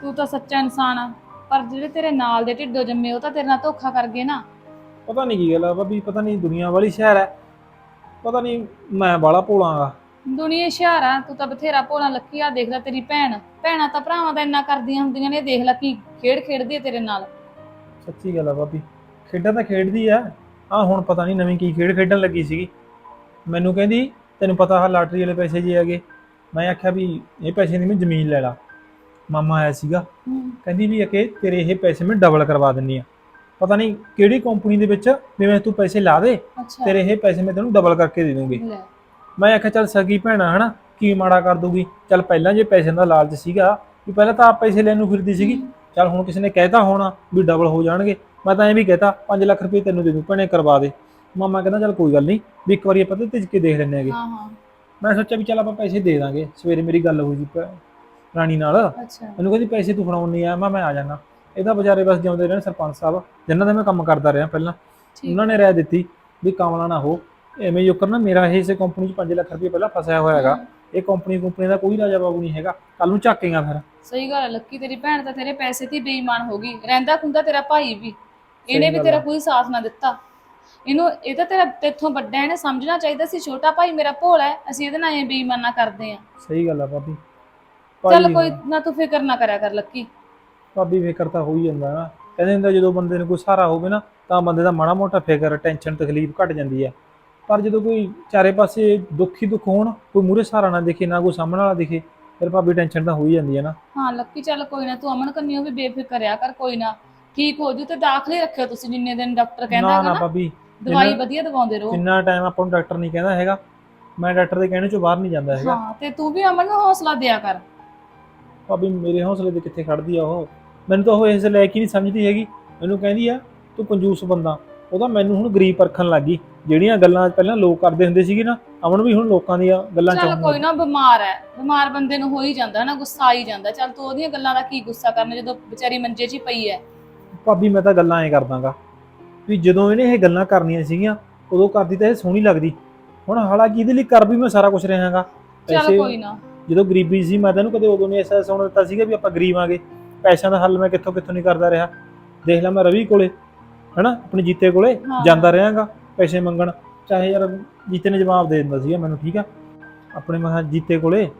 [SPEAKER 4] ਤੂੰ ਤਾਂ ਸੱਚਾ ਇਨਸਾਨ ਆ ਪਰ ਜਿਹੜੇ ਤੇਰੇ ਨਾਲ ਦੇ ਢਿੱਡੋ ਜੰਮੇ ਉਹ ਤਾਂ ਤੇਰੇ ਨਾਲ ਧੋਖਾ ਕਰ ਗਏ ਨਾ।
[SPEAKER 1] ਪਤਾ ਨਹੀਂ ਕੀ ਗੱਲ ਆ ਭਾਬੀ ਪਤਾ ਨਹੀਂ ਦੁਨੀਆ ਵਾਲੀ ਸ਼ਹਿਰ ਹੈ ਪਤਾ ਨਹੀਂ ਮੈਂ ਬਾਲਾ ਭੋਲਾਂਗਾ
[SPEAKER 4] ਦੁਨੀਆ ਸ਼ਹਿਰ ਆ ਤੂੰ ਤਾਂ ਬਥੇਰਾ ਭੋਲਾ ਲੱਕੀ ਆ ਦੇਖ ਲੈ ਤੇਰੀ ਭੈਣ ਭੈਣਾਂ ਤਾਂ ਭਰਾਵਾਂ ਦਾ ਇੰਨਾ ਕਰਦੀਆਂ ਹੁੰਦੀਆਂ ਨੇ ਦੇਖ ਲੈ ਕੀ ਖੇਡ ਖੇਡਦੀ ਹੈ ਤੇਰੇ ਨਾਲ।
[SPEAKER 1] ਸੱਚੀ ਗੱਲ ਆ ਭਾਬੀ। ਖੇਡਾਂ ਤਾਂ ਖੇਡਦੀ ਆ। ਆ ਹੁਣ ਪਤਾ ਨਹੀਂ ਨਵੀਂ ਕੀ ਖੇਡ ਖੇਡਣ ਲੱਗੀ ਸੀਗੀ। ਮੈਨੂੰ ਕਹਿੰਦੀ ਤੈਨੂੰ ਪਤਾ ਆ ਲਾਟਰੀ ਵਾਲੇ ਪੈਸੇ ਜੀ ਹੈਗੇ। ਮੈਂ ਆਖਿਆ ਵੀ ਇਹ ਪੈਸੇ ਨਹੀਂ ਮੈਂ ਜ਼ਮੀਨ ਲੈ ਲਾ। ਮਾਮਾ ਆਇਆ ਸੀਗਾ। ਕਹਿੰਦੀ ਵੀ ਅਕੇ ਤੇਰੇ ਇਹ ਪੈਸੇ ਮੈਂ ਡਬਲ ਕਰਵਾ ਦਿੰਨੀ ਆ। ਪਤਾ ਨਹੀਂ ਕਿਹੜੀ ਕੰਪਨੀ ਦੇ ਵਿੱਚ ਜਿਵੇਂ ਤੂੰ ਪੈਸੇ ਲਾ ਦੇ
[SPEAKER 4] ਅੱਛਾ।
[SPEAKER 1] ਤੇਰੇ ਇਹ ਪੈਸੇ ਮੈਂ ਤੈਨੂੰ ਡਬਲ ਕਰਕੇ ਦੇ ਦੂੰਗੀ।
[SPEAKER 4] ਲੈ।
[SPEAKER 1] ਮੈਂ ਆਖਿਆ ਚੱਲ ਸਗੀ ਭੈਣਾ ਹਨਾ? ਕੀ ਮਾੜਾ ਕਰ ਦੂਗੀ ਚੱਲ ਪਹਿਲਾਂ ਜੇ ਪੈਸੇ ਦਾ ਲਾਲਚ ਸੀਗਾ ਵੀ ਪਹਿਲਾਂ ਤਾਂ ਆਪ ਪੈਸੇ ਲੈਣ ਨੂੰ ਫਿਰਦੀ ਸੀਗੀ। ਚੱਲ ਹੁਣ ਕਿਸੇ ਨੇ ਕਹਿਤਾ ਹੋਣਾ ਵੀ ਡਬਲ ਹੋ ਜਾਣਗੇ ਮੈਂ ਤਾਂ ਐਂ ਵੀ ਕਹਿਤਾ 5 ਲੱਖ ਰੁਪਏ ਤੈਨੂੰ ਦੇ ਦੂੰ ਭੈਣੇ ਕਰਵਾ ਦੇ। ਮਾਮਾ ਕਹਿੰਦਾ ਚੱਲ ਕੋਈ ਗੱਲ ਨਹੀਂ ਵੀ ਇੱਕ ਵਾਰੀ ਆਪਾਂ ਤੇ ਤਿਜ ਕੇ ਦੇਖ ਲੈਂਦੇ ਹੈਗੇ।
[SPEAKER 4] ਹਾਂ ਹਾਂ।
[SPEAKER 1] ਮੈਂ ਸੋਚਿਆ ਵੀ ਚੱਲ ਆਪਾਂ ਪੈਸੇ ਦੇ ਦਾਂਗੇ ਸਵੇਰੇ ਮੇਰੀ ਗੱਲ ਹੋਈ ਜੀ ਪ- ਰਾਣੀ ਨਾਲ।
[SPEAKER 4] ਅੱਛਾ।
[SPEAKER 1] ਮੈਨੂੰ ਕਹਿੰਦੀ ਪੈਸੇ ਤੂੰ ਫੜਾਉਣ ਨਹੀਂ ਆਇਆ ਮੈਂ ਮੈਂ ਆ ਜਾਣਾ ਇਹਦਾ ਵਿਚਾਰੇ ਬਸ ਜਿਉਂਦੇ ਰਹਿਣ ਸਰਪੰਚ ਸਾਹਿਬ ਜਿਨ੍ਹਾਂ ਦਾ ਮੈਂ ਕੰਮ ਕਰਦਾ ਰਿਹਾ ਪਹਿਲਾਂ।
[SPEAKER 4] ਠੀਕ।
[SPEAKER 1] ਉਹਨਾਂ ਨੇ ਰਾਏ ਦਿੱਤੀ ਵੀ ਕਾਮਲਾ ਨਾ ਹੋ ਐਵੇਂ ਜੋ ਕਰਨਾ ਮੇਰਾ ਇਹ ਇਸੇ ਕੰਪਨੀ 'ਚ 5 ਲੱਖ ਰੁਪਏ ਪਹਿਲਾਂ ਫਸਿਆ ਹੋਇਆ ਹੈਗਾ। ਇਹ ਕੰਪਨੀ ਕੰਪਨੀ ਦਾ ਕੋਈ ਰਾਜਾ ਬਾਬੂ ਨਹੀਂ ਹੈਗਾ। ਕੱਲ ਨੂੰ ਝਾਕੇਗਾ ਫਿਰ।
[SPEAKER 4] ਸਹੀ ਗੱਲ ਹੈ ਲੱਕੀ ਤੇਰੀ ਭੈਣ ਤਾਂ ਤੇਰੇ ਪੈਸੇ ਤੇ ਹੀ ਬੇਈਮਾਨ ਹੋ ਗਈ। ਰਹਿੰਦਾ ਖੁੰਦਾ ਤੇਰਾ ਭਾਈ ਵੀ। ਇਹਨੇ ਵੀ ਤੇਰਾ। ਕੋਈ ਸਾਥ ਨਾ ਦਿੱਤਾ। ਇਹਨੂੰ ਇਹ ਤਾਂ ਤੇਰਾ ਤੇਥੋਂ ਵੱਡਾ ਹੈ, ਇਹਨੇ ਸਮਝਣਾ ਚਾਹੀਦਾ ਸੀ ਛੋਟਾ ਭਾਈ ਮੇਰਾ ਭੋਲਾ ਹੈ ਅਸੀਂ ਇਹਦੇ ਨਾਲ ਇਹ ਬੇਈਮਾਨਾ ਕਰਦੇ ਆ
[SPEAKER 1] ਸਹੀ ਗੱਲ ਆ ਭਾਬੀ।
[SPEAKER 4] ਚੱਲ
[SPEAKER 1] ਭਾਈ-
[SPEAKER 4] ਕੋਈ ਨਾ ਤੂੰ ਫਿਕਰ ਨਾ ਕਰਿਆ ਕਰ ਲੱਕੀ।
[SPEAKER 1] ਭਾਬੀ ਫਿਕਰ ਤਾਂ ਹੋ ਹੀ ਜਾਂਦਾ ਨਾ। ਕਹਿੰਦੇ ਹੁੰਦਾ ਜਦੋਂ ਬੰਦੇ ਨੂੰ ਕੋਈ ਸਹਾਰਾ ਹੋਵੇ ਨਾ ਤਾਂ ਬੰਦੇ ਦਾ ਮਾੜਾ ਮੋਟਾ ਫਿਕਰ ਟੈਨਸ਼ਨ ਤਕਲੀਫ ਘਟ ਜਾਂਦੀ ਹੈ ਪਰ ਜਦੋਂ ਕੋਈ ਚਾਰੇ ਪਾਸੇ ਦੁੱਖ ਹੀ ਦੁੱਖ ਹੋਣ ਕੋਈ ਮੂਰੇ ਸਹਾਰਾ ਨਾ ਦਿਖੇ ਨਾ ਕੋਈ ਸਾਹਮਣੇ ਵਾਲਾ ਦਿਖੇ ਫਿਰ ਭਾਬੀ ਟੈਨਸ਼ਨ ਤਾਂ ਹੋ ਹੀ ਜਾਂਦੀ ਹੈ ਨਾ।
[SPEAKER 4] ਹਾਂ ਲੱਕੀ ਚੱਲ ਕੋਈ ਨਾ ਤੂੰ ਅਮਨ ਕੰਨੀਓ ਵੀ ਬੇਫਿਕਰ ਰਿਆ ਕਰ ਕੋਈ ਨਾ। ਠੀਕ ਹੋ ਜੂ ਤੇ ਦਾਖਲ ਰੱਖਿਓ ਤੁਸੀਂ ਜਿੰਨੇ ਦਿਨ ਡਾਕਟਰ ਕਹਿੰਦਾ
[SPEAKER 1] ਨਾ
[SPEAKER 4] ਹੈਗਾ
[SPEAKER 1] ਨਾ।
[SPEAKER 4] ਨਾ
[SPEAKER 1] ਭਾਬੀ
[SPEAKER 4] ਦਵਾਈ ਵਧੀਆ ਦਵਾਉਂਦੇ ਰਹੋ।
[SPEAKER 1] ਜਿੰਨਾ ਟਾਈਮ ਆਪਾਂ ਨੂੰ ਡਾਕਟਰ ਨਹੀਂ ਕਹਿੰਦਾ ਹੈਗਾ ਮੈਂ ਡਾਕਟਰ ਦੇ ਕਹਿਣੇ ਚੋਂ ਬਾਹਰ ਨਹੀਂ ਜਾਂਦਾ ਹੈਗਾ।
[SPEAKER 4] ਹਾਂ ਤੇ ਤੂੰ ਵੀ ਅਮਨ ਨੂੰ ਹੌਸਲਾ ਦਿਆ ਕਰ।
[SPEAKER 1] ਭਾਬੀ ਮੇਰੇ ਹੌਸਲੇ ਤੇ ਕਿੱਥੇ ਖੜਦੀ ਆ ਉਹ? ਮੈਨੂੰ ਤਾਂ ਉਹ ਇਸ ਲੈ ਕੇ ਨਹੀਂ ਸਮਝਦੀ ਹੈਗੀ। ਮੈਨੂੰ ਕਹਿੰਦੀ ਆ ਤੂੰ ਕੰਜੂਸ ਬੰਦਾ। ਉਹਦਾ ਮੈਨੂੰ ਹੁਣ ਗਰੀਬ ਪਰਖਣ ਲੱਗੀ ਜਿਹੜੀਆਂ ਗੱਲਾਂ ਪਹਿਲਾਂ ਲੋਕ ਕਰਦੇ ਹੁੰਦੇ ਸੀਗੇ ਨਾ ਅਮਨ ਵੀ ਹੁਣ ਲੋਕਾਂ ਦੀਆਂ ਗੱਲਾਂ
[SPEAKER 4] ਚੱਲ
[SPEAKER 1] ਚਾਹੁੰਦਾ
[SPEAKER 4] ਕੋਈ ਨਾ ਬਿਮਾਰ ਹੈ। ਬਿਮਾਰ ਬੰਦੇ ਨੂੰ ਹੋ ਹੀ ਜਾਂਦਾ ਨਾ ਗੁੱਸਾ ਆ ਹੀ ਜਾਂਦਾ ਚੱਲ ਤੂੰ ਉਹਦੀਆਂ ਗੱਲਾਂ ਦਾ ਕੀ ਗੁੱਸਾ ਕਰਨਾ ਜਦੋਂ ਵਿਚਾਰੀ ਮੰਜੇ 'ਚ ਹੀ ਪਈ ਹੈ?
[SPEAKER 1] ਭਾਬੀ ਮੈਂ ਤਾਂ ਗੱਲਾਂ ਐ ਕਰਦਾਗਾ ਵੀ ਜਦੋਂ ਇਹਨੇ ਇਹ ਗੱਲਾਂ ਕਰਨੀਆਂ ਸੀਗੀਆਂ ਉਦੋਂ ਕਰਦੀ ਤਾਂ ਇਹ ਸੋਹਣੀ ਲੱਗਦੀ। ਹੁਣ ਹਾਲਾਂਕਿ ਇਹਦੇ ਲਈ ਕਰ ਵੀ ਮੈਂ ਸਾਰਾ ਕੁਝ ਰਿਹਾਗਾ?
[SPEAKER 4] ਚੱਲ ਕੋਈ ਨਾ।
[SPEAKER 1] ਜਦੋਂ ਗਰੀਬੀ ਸੀ ਮੈਂ ਤੈਨੂੰ ਕਦੇ ਉਦੋਂ ਨਹੀਂ ਅਹਿਸਾਸ ਹੋਣ ਦਿੱਤਾ ਸੀਗਾ ਵੀ ਆਪਾਂ ਗਰੀਬ ਆਂਗੇ। ਪੈਸਿਆਂ ਦਾ ਹੱਲ ਮੈਂ ਕਿੱਥੋਂ ਕਿੱਥੋਂ ਨਹੀਂ ਕਰਦਾ ਰਿਹਾ। ਦੇਖ ਲੈ ਮੈਂ ਰਵੀ ਕੋਲੇ ਹਨਾ ਆਪਣੇ ਜੀਤੇ ਕੋਲੇ
[SPEAKER 4] ਹਾਂ।
[SPEAKER 1] ਜਾਂਦਾ ਰਹਾਗਾ ਪੈਸੇ ਮੰਗਣ। ਚਾਹੇ ਯਾਰ ਜੀਤੇ ਨੇ ਜਵਾਬ ਦੇ ਦਿੰਦਾ ਸੀਗਾ ਮੈਨੂੰ ਠੀਕ ਆ? ਆਪਣੇ ਮੈਂ ਕਿਹਾ ਜੀਤੇ ਕੋਲੇ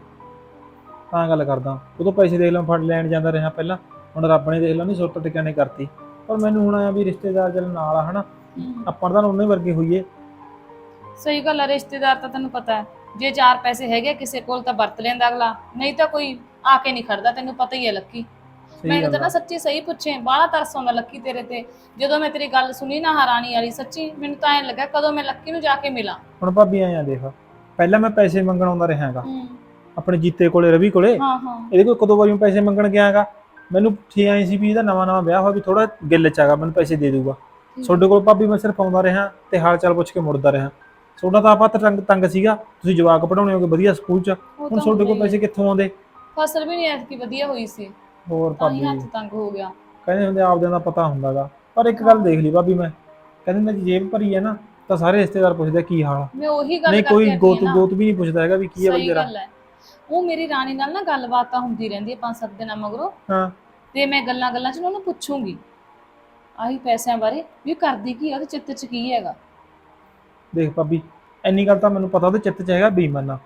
[SPEAKER 1] ਤਾਂ ਗੱਲ ਕਰਦਾ। ਉਦੋਂ ਪੈਸੇ ਦੇਖ ਲਾਂ ਫੜ ਲੈਣ ਜਾਂਦਾ ਰਿਹਾ ਪਹਿਲਾਂ। ਹੁਣ ਰੱਬ ਨੇ ਦੇਖ ਲਾ ਨਹੀਂ ਸੁੱਤ ਟਿਕਾਣੇ ਕਰਤੀ। ਪਰ ਮੈਨੂੰ ਹੁਣ ਆਇਆ ਵੀ ਰਿਸ਼ਤੇਦਾਰ ਚੱਲ ਨਾਲ ਆ ਹਨਾ। ਆਪਾਂ ਤਾਂ ਉਹਨੇ ਵਰਗੇ ਹੋਈਏ।
[SPEAKER 4] ਸਹੀ ਗੱਲ ਹੈ ਰਿਸ਼ਤੇਦਾਰ ਤਾਂ ਤੈਨੂੰ ਪਤਾ ਹੈ। ਜੇ ਚਾਰ ਪੈਸੇ ਹੈਗੇ ਕਿਸੇ ਕੋਲ ਤਾਂ ਵਰਤ ਲੈਂਦਾ ਅਗਲਾ। ਨਹੀਂ ਤਾਂ ਕੋਈ ਆ ਕੇ ਨਹੀਂ ਖੜਦਾ ਤੈਨੂੰ ਪਤਾ ਹੀ ਹੈ ਲੱਕੀ।
[SPEAKER 1] ਗੱਲ
[SPEAKER 4] ਤਾਂ। ਨਾ ਸੱਚੀ ਸਹੀ ਪੁੱਛੇ ਬਾਹਲਾ ਤਰਸ ਆਉਂਦਾ ਲੱਕੀ ਤੇਰੇ ਤੇ। ਜਦੋਂ ਮੈਂ ਤੇਰੀ ਗੱਲ ਸੁਣੀ ਨਾ ਹਰਾਨੀ ਵਾਲੀ ਸੱਚੀ ਮੈਨੂੰ ਤਾਂ ਐਂ ਲੱਗਾ ਕਦੋਂ ਮੈਂ ਲੱਕੀ ਨੂੰ ਜਾ ਕੇ ਮਿਲਾਂ।
[SPEAKER 1] ਹੁਣ ਭਾਬੀ ਆਇਆ ਦੇਖ ਪਹਿਲਾਂ ਮੈਂ ਪੈਸੇ ਮੰਗਣ ਆਉਂਦਾ ਰਹਾਗਾ ਆਪਣੇ ਜੀਤੇ ਕੋਲੇ ਰਵੀ ਕੋਲੇ।
[SPEAKER 4] ਹਾਂ ਹਾਂ।
[SPEAKER 1] ਇਹਦੇ ਕੋਲ ਕਦੋਂ ਵਾਰੀ ਮੈਂ ਪੈਸੇ ਮੰਗਣ ਗਿਆ ਹੈਗਾ। ਮੈਨੂੰ ਠੀਕ ਆਈ ਸੀ ਵੀ ਇਹਦਾ ਨਵਾਂ ਨਵਾਂ ਵਿਆਹ ਹੋਇਆ ਵੀ ਥੋੜਾ ਗਿੱਲ ਚ ਹੈਗਾ ਮੈਨੂੰ ਪੈਸੇ ਦੇ ਦੂਗਾ ਤੁਹਾਡੇ ਕੋਲ ਭਾਬੀ ਮੈਂ ਸਿਰਫ ਆਉਂਦਾ ਰਿਹਾ ਤੇ ਹਾਲ ਚਾਲ ਪੁੱਛ ਕੇ ਮੁੜਦਾ ਰਿਹਾ। ਤੁਹਾਡਾ ਤਾਂ ਆਪਾਂ ਤੰਗ ਤੰਗ ਸੀਗਾ। ਤੁਸੀਂ ਜਵਾਕ ਪੜਾਉਣੇ ਹੋਗੇ ਵਧੀਆ ਸਕੂਲ ਚ। ਹੁਣ ਤੁਹਾਡੇ ਕੋਲ ਪੈਸੇ ਕਿੱਥੋਂ ਆਉਂਦੇ।
[SPEAKER 4] ਫਸਲ ਵੀ ਨਹੀਂ ਐਤਕੀ ਵਧੀਆ ਹੋਈ ਸੀ।
[SPEAKER 1] ਹੋਰ
[SPEAKER 4] ਤਾਂ ਹੀ
[SPEAKER 1] ਭਾਬੀ।
[SPEAKER 4] ਹੱਥ ਤੰਗ ਹੋ ਗਿਆ।
[SPEAKER 1] ਕਹਿੰਦੇ ਹੁੰਦੇ ਆਪਦਿਆਂ ਦਾ ਪਤਾ ਹੁੰਦਾਗਾ। ਪਰ ਇੱਕ ਗੱਲ ਦੇਖ ਲਈ ਭਾਬੀ ਮੈਂ। ਕਹਿੰਦੇ ਮੈਂ ਜੇਬ ਭਰੀ ਹੈ ਨਾ ਤਾਂ ਸਾਰੇ ਰਿਸ਼ਤੇਦਾਰ ਪੁੱਛਦੇ ਆ ਕੀ ਹਾਲ ਆ।
[SPEAKER 4] ਮੈਂ ਉਹੀ ਗੱਲ
[SPEAKER 1] ਨਹੀਂ
[SPEAKER 4] ਕਰਕੇ
[SPEAKER 1] ਕੋਈ
[SPEAKER 4] ਹਟੀ
[SPEAKER 1] ਗੋਤ
[SPEAKER 4] ਨਾ।
[SPEAKER 1] ਗੋਤ ਵੀ ਨਹੀਂ ਪੁੱਛਦਾ ਹੈਗਾ ਵੀ ਕੀ ਹੈ
[SPEAKER 4] ਸਹੀ ਗੱਲ ਹੈ। ਉਹ ਮੇਰੀ ਰਾਣੀ ਨਾਲ ਨਾ ਗੱਲਬਾਤ ਤਾਂ ਹੁੰਦੀ ਰਹਿੰਦੀ ਹੈ ਪੰਜ ਸੱਤ ਦਿਨਾਂ ਮਗਰੋਂ।
[SPEAKER 1] ਹਾਂ।
[SPEAKER 4] ਤੇ ਮੈਂ ਗੱਲਾਂ ਗੱਲਾਂ 'ਚ ਨਾ ਉਹਨੂੰ ਪੁੱਛੂੰਗੀ। ਆਹੀ ਪੈਸਿਆਂ ਬਾਰੇ ਵੀ ਕਰਦੀ ਕੀ ਆ ਉਹਦੇ ਚਿੱਤ 'ਚ ਕੀ ਹੈਗਾ?
[SPEAKER 1] ਦੇਖ ਭਾਬੀ ਇੰਨੀ ਗੱਲ ਤਾਂ ਮੈਨੂੰ ਪਤਾ ਉਹਦੇ ਚਿੱਤ 'ਚ ਹੈਗਾ ਬੇਈਮਾਨਾ।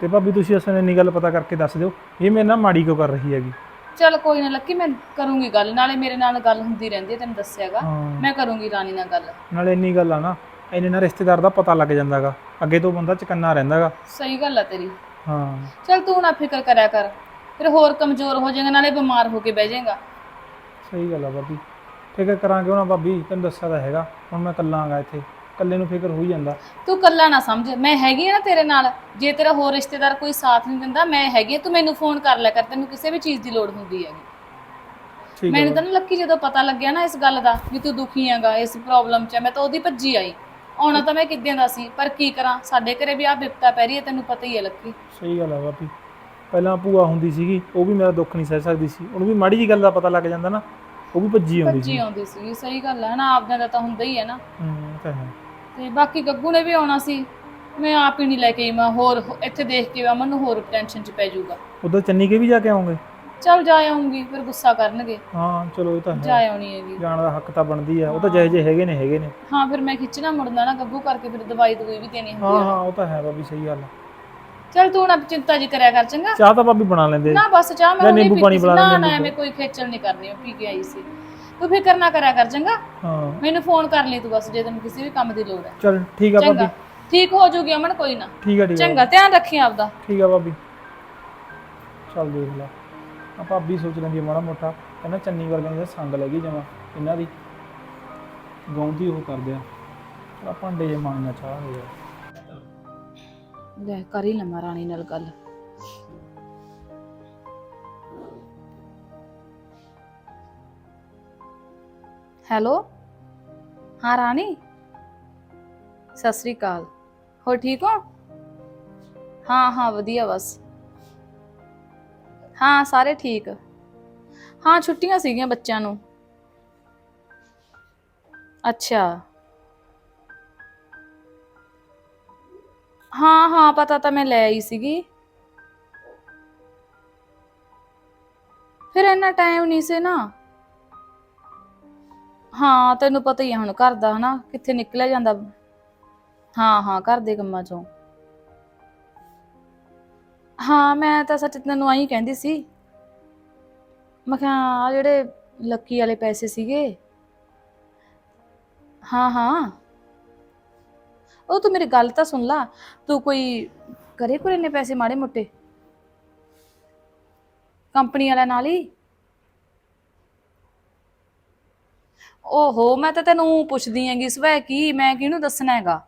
[SPEAKER 1] ਤੇ ਭਾਬੀ ਤੁਸੀਂ ਅਸਲ ਇੰਨੀ ਗੱਲ ਪਤਾ ਕਰਕੇ ਦੱਸ ਦਿਓ ਇਹ ਮੇਰੇ ਨਾਲ ਮਾੜੀ ਕਿਉਂ ਕਰ ਰਹੀ ਹੈਗੀ?
[SPEAKER 4] ਚਲ ਕੋਈ ਨਾ ਲੱਕੀ ਮੈਂ ਕਰੂੰਗੀ ਗੱਲ। ਨਾਲੇ ਮੇਰੇ ਨਾਲ ਗੱਲ ਹੁੰਦੀ ਰਹਿੰਦੀ ਹੈ ਤੈਨੂੰ ਦੱਸਿਆਗਾ।
[SPEAKER 1] ਹਾਂ।
[SPEAKER 4] ਮੈਂ ਕਰੂੰਗੀ ਰਾਣੀ ਨਾਲ ਗੱਲ।
[SPEAKER 1] ਨਾਲੇ ਇੰਨੀ ਗੱਲ ਆ ਨਾ ਇੰਨੇ ਨਾਲ ਰਿਸ਼ਤੇਦਾਰ ਦਾ ਪਤਾ ਲੱਗ ਜਾਂਦਾਗਾ। ਅੱਗੇ ਤੋਂ ਬੰਦਾ ਚਕੰਨਾ ਰਹਿੰਦਾਗਾ।
[SPEAKER 4] ਸਹੀ ਗੱਲ ਆ ਤੇਰੀ।
[SPEAKER 1] ਹਾਂ।
[SPEAKER 4] ਚਲ ਤੂੰ ਨਾ ਫਿਕਰ ਕਰਿਆ ਕਰ। ਫਿਰ ਹੋਰ ਕਮਜ਼ੋਰ ਹੋ ਜਾਏਗਾ ਨਾਲੇ ਬਿਮਾਰ ਹੋ ਕੇ ਬਹਿ ਜਾਏਗਾ।
[SPEAKER 1] ਸਹੀ ਗੱਲ ਆ ਭਾਬੀ ਫਿਕਰ ਕਰਾਂਗੇ ਉਹਨਾਂ ਭਾਬੀ ਤੈਨੂੰ ਦੱਸਿਆ ਤਾਂ ਹੈਗਾ। ਹੁਣ ਮੈਂ ਇਕੱਲਾ ਆਂਗਾ ਇੱਥੇ। ਇਕੱਲੇ ਨੂੰ ਫਿਕਰ ਹੋ ਹੀ ਜਾਂਦਾ।
[SPEAKER 4] ਤੂੰ ਕੱਲਾ ਨਾ ਸਮਝ ਮੈਂ ਹੈਗੀ ਆ ਨਾ ਤੇਰੇ ਨਾਲ ਜੇ ਤੇਰਾ ਹੋਰ ਰਿਸ਼ਤੇਦਾਰ ਕੋਈ ਸਾਥ ਨਹੀਂ ਦਿੰਦਾ ਮੈਂ ਹੈਗੀ ਆ ਤੂੰ ਮੈਨੂੰ ਫੋਨ ਕਰ ਲਿਆ ਕਰ ਤੈਨੂੰ ਕਿਸੇ ਵੀ ਚੀਜ਼ ਦੀ ਲੋੜ ਹੁੰਦੀ ਹੈਗੀ।
[SPEAKER 1] ਠੀਕ
[SPEAKER 4] ਮੈਨੂੰ ਤਾਂ ਨਾ ਲੱਕੀ ਜਦੋਂ ਪਤਾ ਲੱਗਿਆ ਨਾ ਇਸ ਗੱਲ ਦਾ ਵੀ ਤੂੰ ਦੁਖੀ ਹੈਗਾ ਇਸ ਪ੍ਰੋਬਲਮ 'ਚ ਮੈਂ ਤਾਂ ਉਹਦੀ ਭੱਜੀ ਆਈ। ਆਉਣਾ ਤਾਂ ਮੈਂ ਕਿੱਦਾਂ ਦਾ ਸੀ ਪਰ ਕੀ ਕਰਾਂ ਸਾਡੇ ਘਰੇ ਵੀ ਆ ਬਿਪਤਾ ਪੈ ਰਹੀ ਹੈ ਤੈਨੂੰ ਪਤਾ ਹੀ ਹੈ ਲੱਕੀ।
[SPEAKER 1] ਸਹੀ ਗੱਲ ਆ ਭਾਬੀ ਪਹਿਲਾਂ ਭੂਆ ਹੁੰਦੀ ਸੀਗੀ ਉਹ ਵੀ ਮੇਰਾ ਦੁੱਖ ਨਹੀਂ ਸਹਿ ਸਕਦੀ ਸੀ। ਉਹਨੂੰ ਵੀ ਮਾੜੀ ਜੀ ਗੱਲ ਦਾ ਪਤਾ ਲੱਗ ਜਾਂਦਾ ਨਾ ਉਹ ਵੀ ਭੱਜੀ ਆਉਂਦੀ
[SPEAKER 4] ਭੱਜੀ
[SPEAKER 1] ਸੀ
[SPEAKER 4] ਆਉਂਦੀ ਸੀ ਸਹੀ ਗੱਲ ਹੈ ਨਾ ਆਪਦਿਆਂ ਦਾ ਤਾਂ ਹੁੰਦਾ ਹੀ ਹੈ ਨਾ।
[SPEAKER 1] ਹੂੰ ਇਹ ਤਾਂ ਹੈ।
[SPEAKER 4] ਤੇ ਬਾਕੀ ਗੱਗੂ ਨੇ ਵੀ ਆਉਣਾ ਸੀ। ਮੈਂ ਆਪ ਹੀ ਨਹੀਂ ਲੈ ਕੇ ਆਈ ਮੈਂ ਹੋਰ ਇੱਥੇ ਦੇਖ ਕੇ ਅਮਨ ਨੂੰ ਹੋਰ ਟੈਨਸ਼ਨ 'ਚ ਪੈ ਜਾਊਗਾ।
[SPEAKER 1] ਉਧਰ ਚੰਨੀ ਕੇ ਵੀ ਜਾ ਕੇ ਆਉਂਗੇ?
[SPEAKER 4] ਚੱਲ ਜਾ ਆਉਂਗੀ ਫਿਰ ਗੁੱਸਾ ਕਰਨਗੇ।
[SPEAKER 1] ਹਾਂ ਚਲੋ ਇਹ ਤਾਂ
[SPEAKER 4] ਜਾ
[SPEAKER 1] ਹੈ
[SPEAKER 4] ਆਉਣੀ ਹੈਗੀ
[SPEAKER 1] ਜਾਣ ਦਾ ਹੱਕ ਤਾਂ ਬਣਦੀ ਆ। ਉਹ ਤਾਂ ਜਿਹੇ ਜਿਹੇ ਹੈਗੇ ਨੇ ਹੈਗੇ ਨੇ।
[SPEAKER 4] ਹਾਂ ਫਿਰ ਮੈਂ ਖਿੱਚਣਾ ਮੁੜਨਾ ਨਾ ਗੱਗੂ ਕਰਕੇ ਫਿਰ ਦਵਾਈ ਦਵਾਈ ਵੀ ਦੇਣੀ ਹੁੰਦੀ
[SPEAKER 1] ਹਾਂ
[SPEAKER 4] ਹੈ
[SPEAKER 1] ਹਾਂ ਉਹ ਤਾਂ ਹੈ ਭਾਬੀ ਸਹੀ ਗੱਲ ਆ।
[SPEAKER 4] ਚੱਲ ਤੂੰ ਨਾ ਚਿੰਤਾ ਜੀ ਕਰਿਆ ਕਰ ਚੰਗਾ?
[SPEAKER 1] ਚਾਹ ਤਾਂ ਭਾਬੀ ਬਣਾ ਲੈਂਦੇ।
[SPEAKER 4] ਨਾ ਬਸ ਚਾਹ ਮੈਂ
[SPEAKER 1] ਨਿੰਬੂ
[SPEAKER 4] ਪੀਤੀ ਸੀ।
[SPEAKER 1] ਬਣਾ
[SPEAKER 4] ਨਾ
[SPEAKER 1] ਲੈਂਦੇ
[SPEAKER 4] ਨਾ ਐਵੇਂ ਕੋਈ ਖੇਚਲ ਨਹੀਂ ਕਰਨੀ ਉਹ ਪੀ ਕੇ ਆਈ ਸੀ। ਤੂੰ ਫਿਕਰ ਨਾ ਕਰਿਆ ਕਰ ਚੰਗਾ।
[SPEAKER 1] ਹਾਂ।
[SPEAKER 4] ਮੈਨੂੰ ਫੋਨ ਕਰ ਲਈ ਤੂੰ ਬਸ ਜੇ ਤੈਨੂੰ ਕਿਸੇ ਵੀ ਕੰਮ ਦੀ ਲੋੜ ਹੈ।
[SPEAKER 1] ਚਲ ਠੀਕ ਆ ਭਾਬੀ।
[SPEAKER 4] ਚੰਗਾ। ਠੀਕ ਹੋ ਜੂਗੀ ਅਮਨ ਕੋਈ ਨਾ।
[SPEAKER 1] ਠੀਕ ਆ ਠੀਕ ਆ।
[SPEAKER 4] ਚੰਗਾ ਧਿਆਨ ਰੱਖੀ ਆਪਦਾ।
[SPEAKER 1] ਠੀਕ ਆ ਭਾਬੀ। ਚੱਲ ਦੇਖ ਲੈ। ਆ ਭਾਬੀ ਸੋਚ ਲੈਂਦੀ ਆ ਮਾੜਾ ਮੋਟਾ। ਕਹਿੰਦਾ ਚੰਨੀ ਵਰਗਾ ਦੀ ਸੰਗ ਲੱਗੀ ਜਮਾ ਇਹਨਾਂ ਦੀ ਗਾਉਂਦੀ ਉਹ ਕਰਦੇ ਆ। ਚਲ ਭਾਂਡੇ ਜੇ ਮਾਂਗਣਾ ਚਾਹ ਹੋ
[SPEAKER 4] ਲੈ ਕਰ ਹੀ ਲਵਾਂ ਰਾਣੀ ਨਾਲ ਗੱਲ। ਹੈਲੋ? ਹਾਂ, ਰਾਣੀ? ਸਤਿ ਸ੍ਰੀ ਅਕਾਲ। ਹੋ ਠੀਕ ਹੋ? ਹਾਂ ਹਾਂ, ਵਧੀਆ ਬਸ। ਹਾਂ, ਸਾਰੇ ਠੀਕ। ਹਾਂ, ਛੁੱਟੀਆਂ ਸੀਗੀਆਂ ਬੱਚਿਆਂ ਨੂੰ। ਅੱਛਾ। ਹਾਂ ਹਾਂ, ਪਤਾ ਤਾਂ ਮੈਂ ਲੈ ਆਈ ਸੀਗੀ। ਫਿਰ ਇੰਨਾ ਟਾਈਮ ਨਹੀਂ ਸੀ ਨਾ। ਹਾਂ, ਤੈਨੂੰ ਪਤਾ ਹੀ ਆ ਹੁਣ ਘਰ ਦਾ ਹਨਾ, ਕਿੱਥੇ ਨਿਕਲਿਆ ਜਾਂਦਾ। ਹਾਂ ਹਾਂ, ਘਰ ਦੇ ਕੰਮਾਂ ਚੋਂ। ਹਾਂ, ਮੈਂ ਤਾਂ ਸੱਚ ਤੈਨੂੰ ਆਈ ਕਹਿੰਦੀ ਸੀ। ਮੈਂ ਕਿਹਾ, ਆਹ ਜਿਹੜੇ ਲੱਕੀ ਵਾਲੇ ਪੈਸੇ ਸੀਗੇ। ਹਾਂ ਹਾਂ। ਉਹ ਤੂੰ ਮੇਰੀ ਗੱਲ ਤਾਂ ਸੁਣ ਲਾ। ਤੂੰ ਕੋਈ ਕਰੇ ਕੋਈ ਨੇ ਪੈਸੇ ਮਾੜੇ ਮੋਟੇ? ਕੰਪਨੀ ਵਾਲਿਆਂ ਨਾਲ ਹੀ? ਓਹੋ, ਮੈਂ ਤਾਂ ਤੈਨੂੰ ਪੁੱਛਦੀ ਹੈਗੀ ਸਵੇ ਕੀ, ਮੈਂ ਕਿਹਨੂੰ ਦੱਸਣਾ ਹੈਗਾ?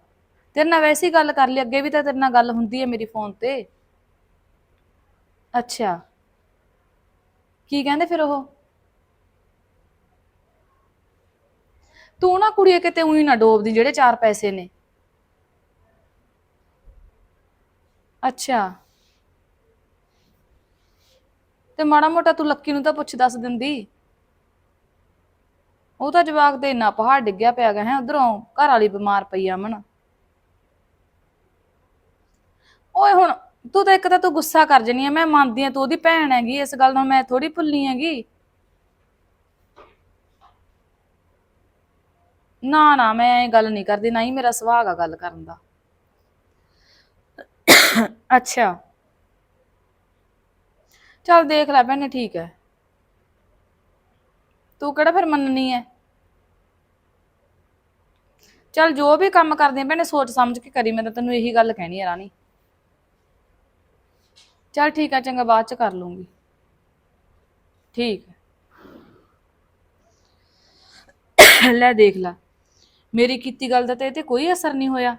[SPEAKER 4] ਤੇਰੇ ਨਾਲ ਵੈਸੇ ਗੱਲ ਕਰ ਲਈ, ਅੱਗੇ ਵੀ ਤਾਂ ਤੇਰੇ ਨਾਲ ਗੱਲ ਹੁੰਦੀ ਹੈ ਮੇਰੀ ਫੋਨ ਤੇ। ਅੱਛਾ। ਕੀ ਕਹਿੰਦੇ ਫਿਰ ਉਹ? ਤੂੰ ਨਾ ਕੁੜੀਏ ਕਿਤੇ ਉਹੀ ਨਾ ਡੋਬਦੀ, ਜਿਹੜੇ ਚਾਰ ਪੈਸੇ ਨੇ। ਅੱਛਾ। ਤੇ ਮਾੜਾ ਮੋਟਾ ਤੂੰ ਲੱਕੀ ਨੂੰ ਤਾਂ ਪੁੱਛ ਦੱਸ ਦਿੰਦੀ। ਉਹ ਤਾਂ ਜਵਾਕ ਤੇ ਇੰਨਾ ਪਹਾੜ ਡਿੱਗਿਆ ਪਿਆ ਗਿਆ ਹੈ, ਉਧਰੋਂ ਘਰ ਵਾਲੀ ਬਿਮਾਰ ਪਈ ਆ ਮਨ ਓਏ ਹੁਣ ਤੂੰ ਤਾਂ ਇੱਕ ਤਾਂ ਤੂੰ ਗੁੱਸਾ ਕਰ ਜਣੀ ਆ, ਮੈਂ ਮੰਨਦੀ ਆ ਤੂੰ ਉਹਦੀ ਭੈਣ ਹੈਗੀ, ਇਸ ਗੱਲ ਨੂੰ ਮੈਂ ਥੋੜੀ ਭੁੱਲਣੀ ਹੈਗੀ। ਨਾ ਨਾ, ਮੈਂ ਇਹ ਗੱਲ ਨਹੀਂ ਕਰਦੀ, ਨਾ ਹੀ ਮੇਰਾ ਸੁਭਾਗ ਆ ਗੱਲ ਕਰਨ ਦਾ। ਅੱਛਾ। ਚੱਲ ਦੇਖ ਲੈ ਭੈਣੇ, ਠੀਕ ਹੈ। ਤੂੰ ਕਿਹੜਾ ਫਿਰ ਮੰਨਣੀ ਹੈ? ਚੱਲ ਜੋ ਵੀ ਕੰਮ ਕਰਦੇ ਭੈਣੇ, ਸੋਚ ਸਮਝ ਕੇ ਕਰੀ, ਮੈਂ ਤਾਂ ਤੈਨੂੰ ਇਹੀ ਗੱਲ ਕਹਿਣੀ ਹੈ ਰਾਣੀ। ਚੱਲ ਠੀਕ ਹੈ ਚੰਗਾ, ਬਾਅਦ ਚ ਕਰ ਲੂੰਗੀ। ਠੀਕ ਹੈ। ਲੈ ਦੇਖ ਲੈ, ਮੇਰੀ ਕੀਤੀ ਗੱਲ ਦਾ ਤੇ ਇਹ ਤੇ ਕੋਈ ਅਸਰ ਨਹੀਂ ਹੋਇਆ।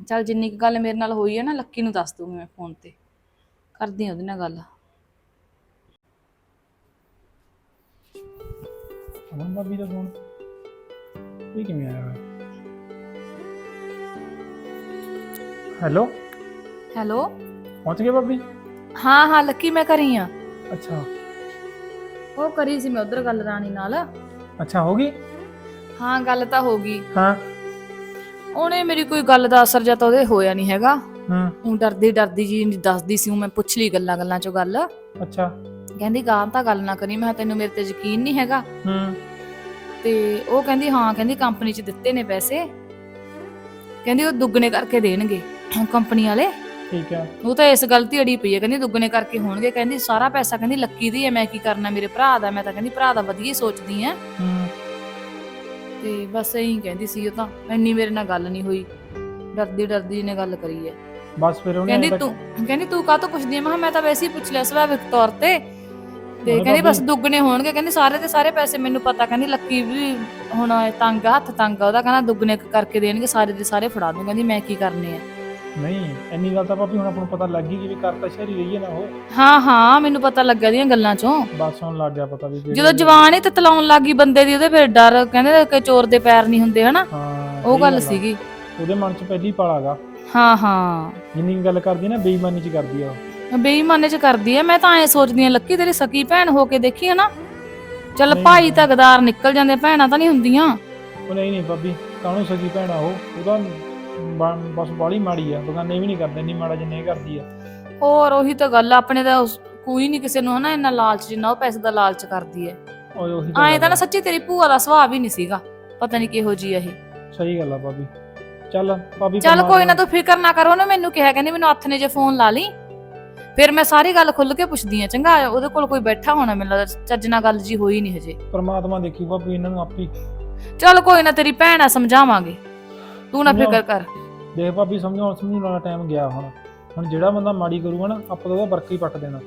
[SPEAKER 4] ਚੱਲ ਜਿੰਨੀ ਕੁ ਗੱਲ ਮੇਰੇ ਨਾਲ ਹੋਈ ਹੈ ਨਾ, ਲੱਕੀ ਨੂੰ ਦੱਸ ਦੂੰਗੀ ਮੈਂ ਫੋਨ ਤੇ। ਕਰਦੀ ਹਾਂ ਉਹਦੇ ਨਾਲ ਗੱਲ।
[SPEAKER 1] ਅਮਨ ਭਾਬੀ ਦਾ ਫੋਨ। ਇਹ ਕਿਵੇਂ ਆਇਆ ਹੋਇਆ? ਹੈਲੋ?
[SPEAKER 4] ਹੈਲੋ?
[SPEAKER 1] ਪਹੁੰਚ ਗਏ ਭਾਬੀ?
[SPEAKER 4] ਹਾਂ ਹਾਂ ਲੱਕੀ ਮੈਂ ਕਰੀ ਆ
[SPEAKER 1] ਅੱਛਾ।
[SPEAKER 4] ਉਹ ਕਰੀ ਸੀ ਮੈਂ ਉਧਰ ਗੱਲ ਰਾਣੀ ਨਾਲ।
[SPEAKER 1] ਅੱਛਾ ਹੋ ਗਈ?
[SPEAKER 4] ਹਾਂ ਗੱਲ ਤਾਂ ਹੋ ਗਈ।
[SPEAKER 1] ਹਾਂ।
[SPEAKER 4] ਉਹਨੇ ਮੇਰੀ ਕੋਈ ਗੱਲ ਦਾ ਅਸਰ ਜਾਂ ਤਾਂ ਉਹਦੇ ਹੋਇਆ ਨਹੀਂ ਹੈਗਾ।
[SPEAKER 1] ਹੂੰ।
[SPEAKER 4] ਉਹ ਡਰਦੀ ਡਰਦੀ ਜੀ ਦੱਸਦੀ ਸੀ ਉਹ ਮੈਂ ਪੁੱਛ ਲਈ ਗੱਲਾਂ ਗੱਲਾਂ ਚੋਂ ਗੱਲ।
[SPEAKER 1] ਅੱਛਾ।
[SPEAKER 4] ਕਹਿੰਦੀ ਗਾਂ ਤਾਂ ਗੱਲ ਨਾ ਕਰੀ ਮੈਂ ਕਿਹਾ ਤੈਨੂੰ ਮੇਰੇ ਤੇ ਯਕੀਨ ਨਹੀਂ ਹੈਗਾ?
[SPEAKER 1] ਹੂੰ।
[SPEAKER 4] ਤੇ ਉਹ ਕਹਿੰਦੀ ਹਾਂ ਕਹਿੰਦੀ ਕੰਪਨੀ 'ਚ ਦਿੱਤੇ ਨੇ ਪੈਸੇ। ਕਹਿੰਦੀ ਉਹ ਦੁੱਗਣੇ ਕਰਕੇ ਦੇਣਗੇ। ਕੰਪਨੀ ਵਾਲੇ।
[SPEAKER 1] ਠੀਕ ਹੈ
[SPEAKER 4] ਉਹ ਤਾਂ ਇਸ ਗਲਤੀ ਅੜੀ ਪਈ ਹੈ ਕਹਿੰਦੀ ਦੁੱਗਣੇ ਕਰਕੇ ਹੋਣਗੇ ਕਹਿੰਦੀ ਸਾਰਾ ਪੈਸਾ ਕਹਿੰਦੀ ਲੱਕੀ ਦੀ ਹੈ ਮੈਂ ਕੀ ਕਰਨਾ ਮੇਰੇ ਭਰਾ ਦਾ ਮੈਂ ਤਾਂ ਕਹਿੰਦੀ ਭਰਾ ਦਾ ਵਧੀਆ ਹੀ ਸੋਚਦੀ ਆ।
[SPEAKER 1] ਹੂੰ।
[SPEAKER 4] ਤੇ ਬਸ ਇਹੀ ਕਹਿੰਦੀ ਸੀ ਉਹ ਤਾਂ ਇੰਨੀ ਮੇਰੇ ਨਾਲ ਗੱਲ ਨਹੀਂ ਹੋਈ ਡਰਦੀ ਡਰਦੀ ਨੇ ਗੱਲ ਕਰੀ ਹੈ
[SPEAKER 1] ਬਸ ਫਿਰ ਉਹਨੇ
[SPEAKER 4] ਕਹਿੰਦੀ ਤੂੰ ਕਹਿੰਦੀ ਤੂੰ ਕਾਹ ਤੋਂ ਪੁੱਛਦੀ ਆ? ਮੈਂ ਕਿਹਾ ਮੈਂ ਤਾਂ ਵੈਸੇ ਹੀ ਪੁੱਛ ਲਿਆ ਸੁਭਾਵਿਕ ਤੌਰ ਤੇ। ਤੇ ਕਹਿੰਦੀ ਬਸ ਦੁੱਗਣੇ ਹੋਣਗੇ ਕਹਿੰਦੀ ਸਾਰੇ ਦੇ ਸਾਰੇ ਪੈਸੇ ਮੈਨੂੰ ਪਤਾ ਕਹਿੰਦੀ ਲੱਕੀ ਵੀ ਹੁਣ ਤੰਗ ਆ, ਹੱਥ ਤੰਗ ਆ ਉਹਦਾ ਕਹਿੰਦਾ ਦੁੱਗਣੇ ਕਰਕੇ ਦੇਣਗੇ ਸਾਰੇ ਦੇ ਸਾਰੇ ਫੜਾ ਦੂੰ ਕਹਿੰਦੀ ਮੈਂ ਕੀ ਕਰਨੇ ਆ।
[SPEAKER 1] ਨਹੀਂ ਇੰਨੀ ਗੱਲ ਤਾਂ ਭਾਬੀ ਹੁਣ ਆਪਾਂ ਨੂੰ ਪਤਾ ਲੱਗ ਗਈ ਕਿ ਵੀ ਕਰਤਾ ਸ਼ਹਿਰੀ ਰਹੀ ਹੈ ਨਾ ਉਹ।
[SPEAKER 4] ਹਾਂ ਹਾਂ ਮੈਨੂੰ ਪਤਾ ਲੱਗਾ ਦੀਆਂ ਗੱਲਾਂ ਚੋਂ।
[SPEAKER 1] ਬਸ ਹੁਣ ਲੱਗ ਗਿਆ ਪਤਾ ਵੀ ਕਿਹੜੀ
[SPEAKER 4] ਜਦੋਂ ਜਵਾਨ ਹੀ ਤਤਲਾਉਣ ਲੱਗੀ ਬੰਦੇ ਦੀ ਉਹਦੇ ਫਿਰ ਡਰ ਕਹਿੰਦੇ ਕਿ ਚੋਰ ਦੇ ਪੈਰ ਨਹੀਂ ਹੁੰਦੇ ਹਨਾ?
[SPEAKER 1] ਹਾਂ
[SPEAKER 4] ਉਹ
[SPEAKER 1] ਸਹੀ
[SPEAKER 4] ਗੱਲ
[SPEAKER 1] ਆ।
[SPEAKER 4] ਸੀਗੀ।
[SPEAKER 1] ਉਹਦੇ ਮਨ 'ਚ ਪਹਿਲੀ ਪਾਲਾਗਾ
[SPEAKER 4] ਹਾਂ ਹਾਂ।
[SPEAKER 1] ਜਿੰਨੀ ਕੁ ਗੱਲ ਕਰਦੀ ਨਾ ਬੇਈਮਾਨੀ 'ਚ ਕਰਦੀ ਆ ਉਹ।
[SPEAKER 4] ਬੇਈਮਾਨੇ ਚ ਕਰਦੀ ਐ ਮੈਂ ਤਾਂ ਐ ਸੋਚਦੀ ਆ ਲੱਕੀ ਤੇਰੀ ਸਕੀ ਭੈਣ ਹੋ ਕੇ ਦੇਖੀ ਹਨਾ ਚੱਲ
[SPEAKER 1] ਨਹੀਂ।
[SPEAKER 4] ਭਾਈ
[SPEAKER 1] ਨਹੀਂ।
[SPEAKER 4] ਤਾਂ ਗਦਾਰ ਨਿਕਲ ਜਾਂਦੇ ਭੈਣਾਂ ਤਾਂ ਨਹੀਂ ਹੁੰਦੀਆਂ।
[SPEAKER 1] ਉਹ ਨਹੀਂ ਨਹੀਂ ਭਾਬੀ ਕਾਹਨੂੰ ਸਗੀ ਭੈਣਾ ਉਹ? ਉਹਦਾ ਬਸ ਬਾਲੀ ਮਾੜੀ ਆ ਬਗਾਨੇ ਵੀ ਨਹੀਂ ਕਰਦੇ ਇੰਨੀ ਮਾੜਾ ਜਿੰਨੇ ਕਰਦੀ ਆ।
[SPEAKER 4] ਹੋਰ ਉਹੀ ਤਾਂ ਗੱਲ ਆ, ਆਪਣੇ ਉਸ- ਕੋਈ ਨਹੀਂ ਕਿਸੇ ਨੂੰ ਹਨਾ ਇੰਨਾ ਲਾਲਚ ਜਿੰਨਾ ਉਹ ਪੈਸੇ ਦਾ ਲਾਲਚ ਕਰਦੀ ਐ।
[SPEAKER 1] ਓਏ ਉਹੀ
[SPEAKER 4] ਐਂ
[SPEAKER 1] ਗੱਲ
[SPEAKER 4] ਤਾਂ ਨਾ
[SPEAKER 1] ਆ।
[SPEAKER 4] ਸੱਚੀ ਤੇਰੀ ਭੂਆ ਦਾ ਸੁਭਾਅ ਵੀ ਨਹੀਂ ਸੀਗਾ ਪਤਾ ਨਹੀਂ ਕਿਹੋ ਜੀ ਇਹ।
[SPEAKER 1] ਸਹੀ ਗੱਲ ਆ ਭਾਬੀ। ਚੱਲ ਭਾਬੀ
[SPEAKER 4] ਚੱਲ ਕੋਈ ਨਾ ਤੂੰ ਫਿਕਰ ਨਾ ਕਰ ਉਹਨੇ ਮੈਨੂੰ ਕਿਹਾ ਕਹਿੰਦੀ ਮੈਨੂੰ ਹੱਥ ਨੇ ਜੇ ਫੋਨ ਲਾ ਲਈ। ਫਿਰ ਮੈਂ ਸਾਰੀ ਗੱਲ ਖੁੱਲ ਕੇ ਪੁੱਛਦੀ ਆ ਚੰਗਾ ਉਹਦੇ ਕੋਲ ਕੋਈ ਬੈਠਾ ਹੋਣਾ ਮੈਨੂੰ ਲੱਗਦਾ ਚੱਜ ਨਾਲ ਗੱਲ ਜੀ ਹੋਈ ਨਹੀਂ ਹਜੇ।
[SPEAKER 1] ਪਰਮਾਤਮਾ ਦੇਖੀ ਭਾਬੀ ਇਹਨਾਂ ਨੂੰ ਆਪੀ
[SPEAKER 4] ਚੱਲ ਕੋਈ ਨਾ ਤੇਰੀ ਭੈਣ ਆ ਸਮਝਾਵਾਂਗੇ। ਤੂੰ ਨਾ ਫਿਕਰ ਕਰ।
[SPEAKER 1] ਦੇਖ ਭਾਬੀ ਸਮਝਾਉਣ ਸਮਝਾਉਣ ਵਾਲਾ ਟਾਈਮ ਗਿਆ ਹੁਣ। ਹੁਣ ਜਿਹੜਾ ਬੰਦਾ ਮਾੜੀ ਕਰੂਗਾ ਨਾ ਆਪਾਂ ਤਾਂ ਉਹਦਾ ਵਰਕ ਹੀ ਪੱਟ ਦੇਣਾ।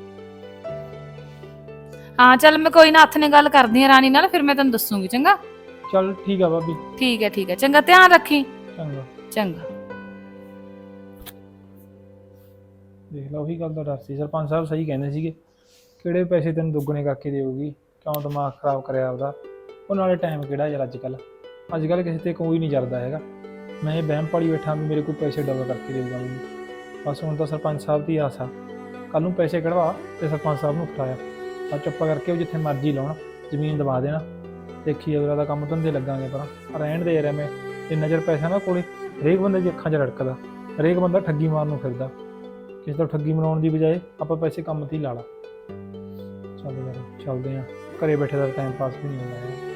[SPEAKER 4] ਹਾਂ ਚੱਲ ਮੈਂ ਕੋਈ ਨਾ ਹੱਥ ਨੇ ਗੱਲ ਕਰਦੀ ਆ ਰਾਣੀ ਨਾਲ ਫਿਰ ਮੈਂ ਤੈਨੂੰ ਦੱਸੂਗੀ ਚੰਗਾ?
[SPEAKER 1] ਚੱਲ ਠੀਕ ਆ ਭਾਬੀ।
[SPEAKER 4] ਠੀਕ ਹੈ ਠੀਕ ਹੈ। ਚੰਗਾ ਧਿਆਨ ਰੱਖੀ।
[SPEAKER 1] ਚੰਗਾ।
[SPEAKER 4] ਚੰਗਾ।
[SPEAKER 1] ਦੇਖ ਲਾ ਉਹੀ ਗੱਲ ਦਾ ਡਰ ਸੀ। ਸਰਪੰਚ ਸਾਹਿਬ ਸਹੀ ਕਹਿੰਦੇ ਸੀਗੇ ਕਿਹੜੇ ਪੈਸੇ ਤੈਨੂੰ ਦੁੱਗਣੇ ਕਰਕੇ ਦੇਊਗੀ? ਕਿਉਂ ਦਿਮਾਗ ਖਰਾਬ ਕਰਿਆ ਉਹਦਾ ਉਹ ਨਾਲੇ ਟਾਈਮ ਕਿਹੜਾ ਯਾਰ ਅੱਜ ਕੱਲ ਅੱਜ ਕੱਲ ਕਿਸੇ ਤੇ ਕੋਈ ਨਹੀਂ ਜਰਦਾ ਹੈਗਾ। ਮੈਂ ਇਹ ਬਹਿਮ ਪਾਲੀ ਬੈਠਾ ਵੀ ਮੇਰੇ ਕੋਲ ਪੈਸੇ ਡਬਲ ਕਰਕੇ ਦੇਊਗਾ ਮੈਨੂੰ। ਬਸ ਹੁਣ ਤਾਂ ਸਰਪੰਚ ਸਾਹਿਬ ਦੀ ਆਸ ਆ। ਕੱਲ ਨੂੰ ਪੈਸੇ ਕਢਵਾ ਤੇ ਸਰਪੰਚ ਸਾਹਿਬ ਨੂੰ ਉਠਾਇਆ। ਆ ਚੁੱਪ ਕਰਕੇ ਉਹ ਜਿੱਥੇ ਮਰਜ਼ੀ ਲਾਉਣ, ਜ਼ਮੀਨ ਦਵਾ ਦੇਣਾ। ਦੇਖੀ ਅਗਲਾ ਦਾ ਕੰਮ ਧੰਦੇ ਲੱਗਾਂਗੇ ਪਰ ਰਹਿਣ ਦੇ ਯਾਰ ਮੈਂ ਇੰਨਾ ਚਿਰ ਪੈਸਾ ਨਾ ਕੋਲੇ। ਹਰੇਕ ਬੰਦੇ ਦੀ ਅੱਖਾਂ 'ਚ ਰੜਕਦਾ। ਹਰੇਕ ਬੰਦਾ ਠੱਗੀ ਮਾਰਨ ਨੂੰ ਫਿਰਦਾ। ਕਿਸੇ ਤੋਂ ਠੱਗੀ ਮਨਾਉਣ ਦੀ ਬਜਾਏ ਆਪਾਂ ਪੈਸੇ ਕੰਮ ਤੇ ਹੀ ਲਾ ਲਾ। ਚੱਲ ਯਾਰ, ਚੱਲਦੇ ਆ। ਘਰੇ ਬੈਠੇ ਦਾ ਟਾਈਮ ਪਾਸ ਵੀ ਨਹੀਂ ਹੁੰਦਾ।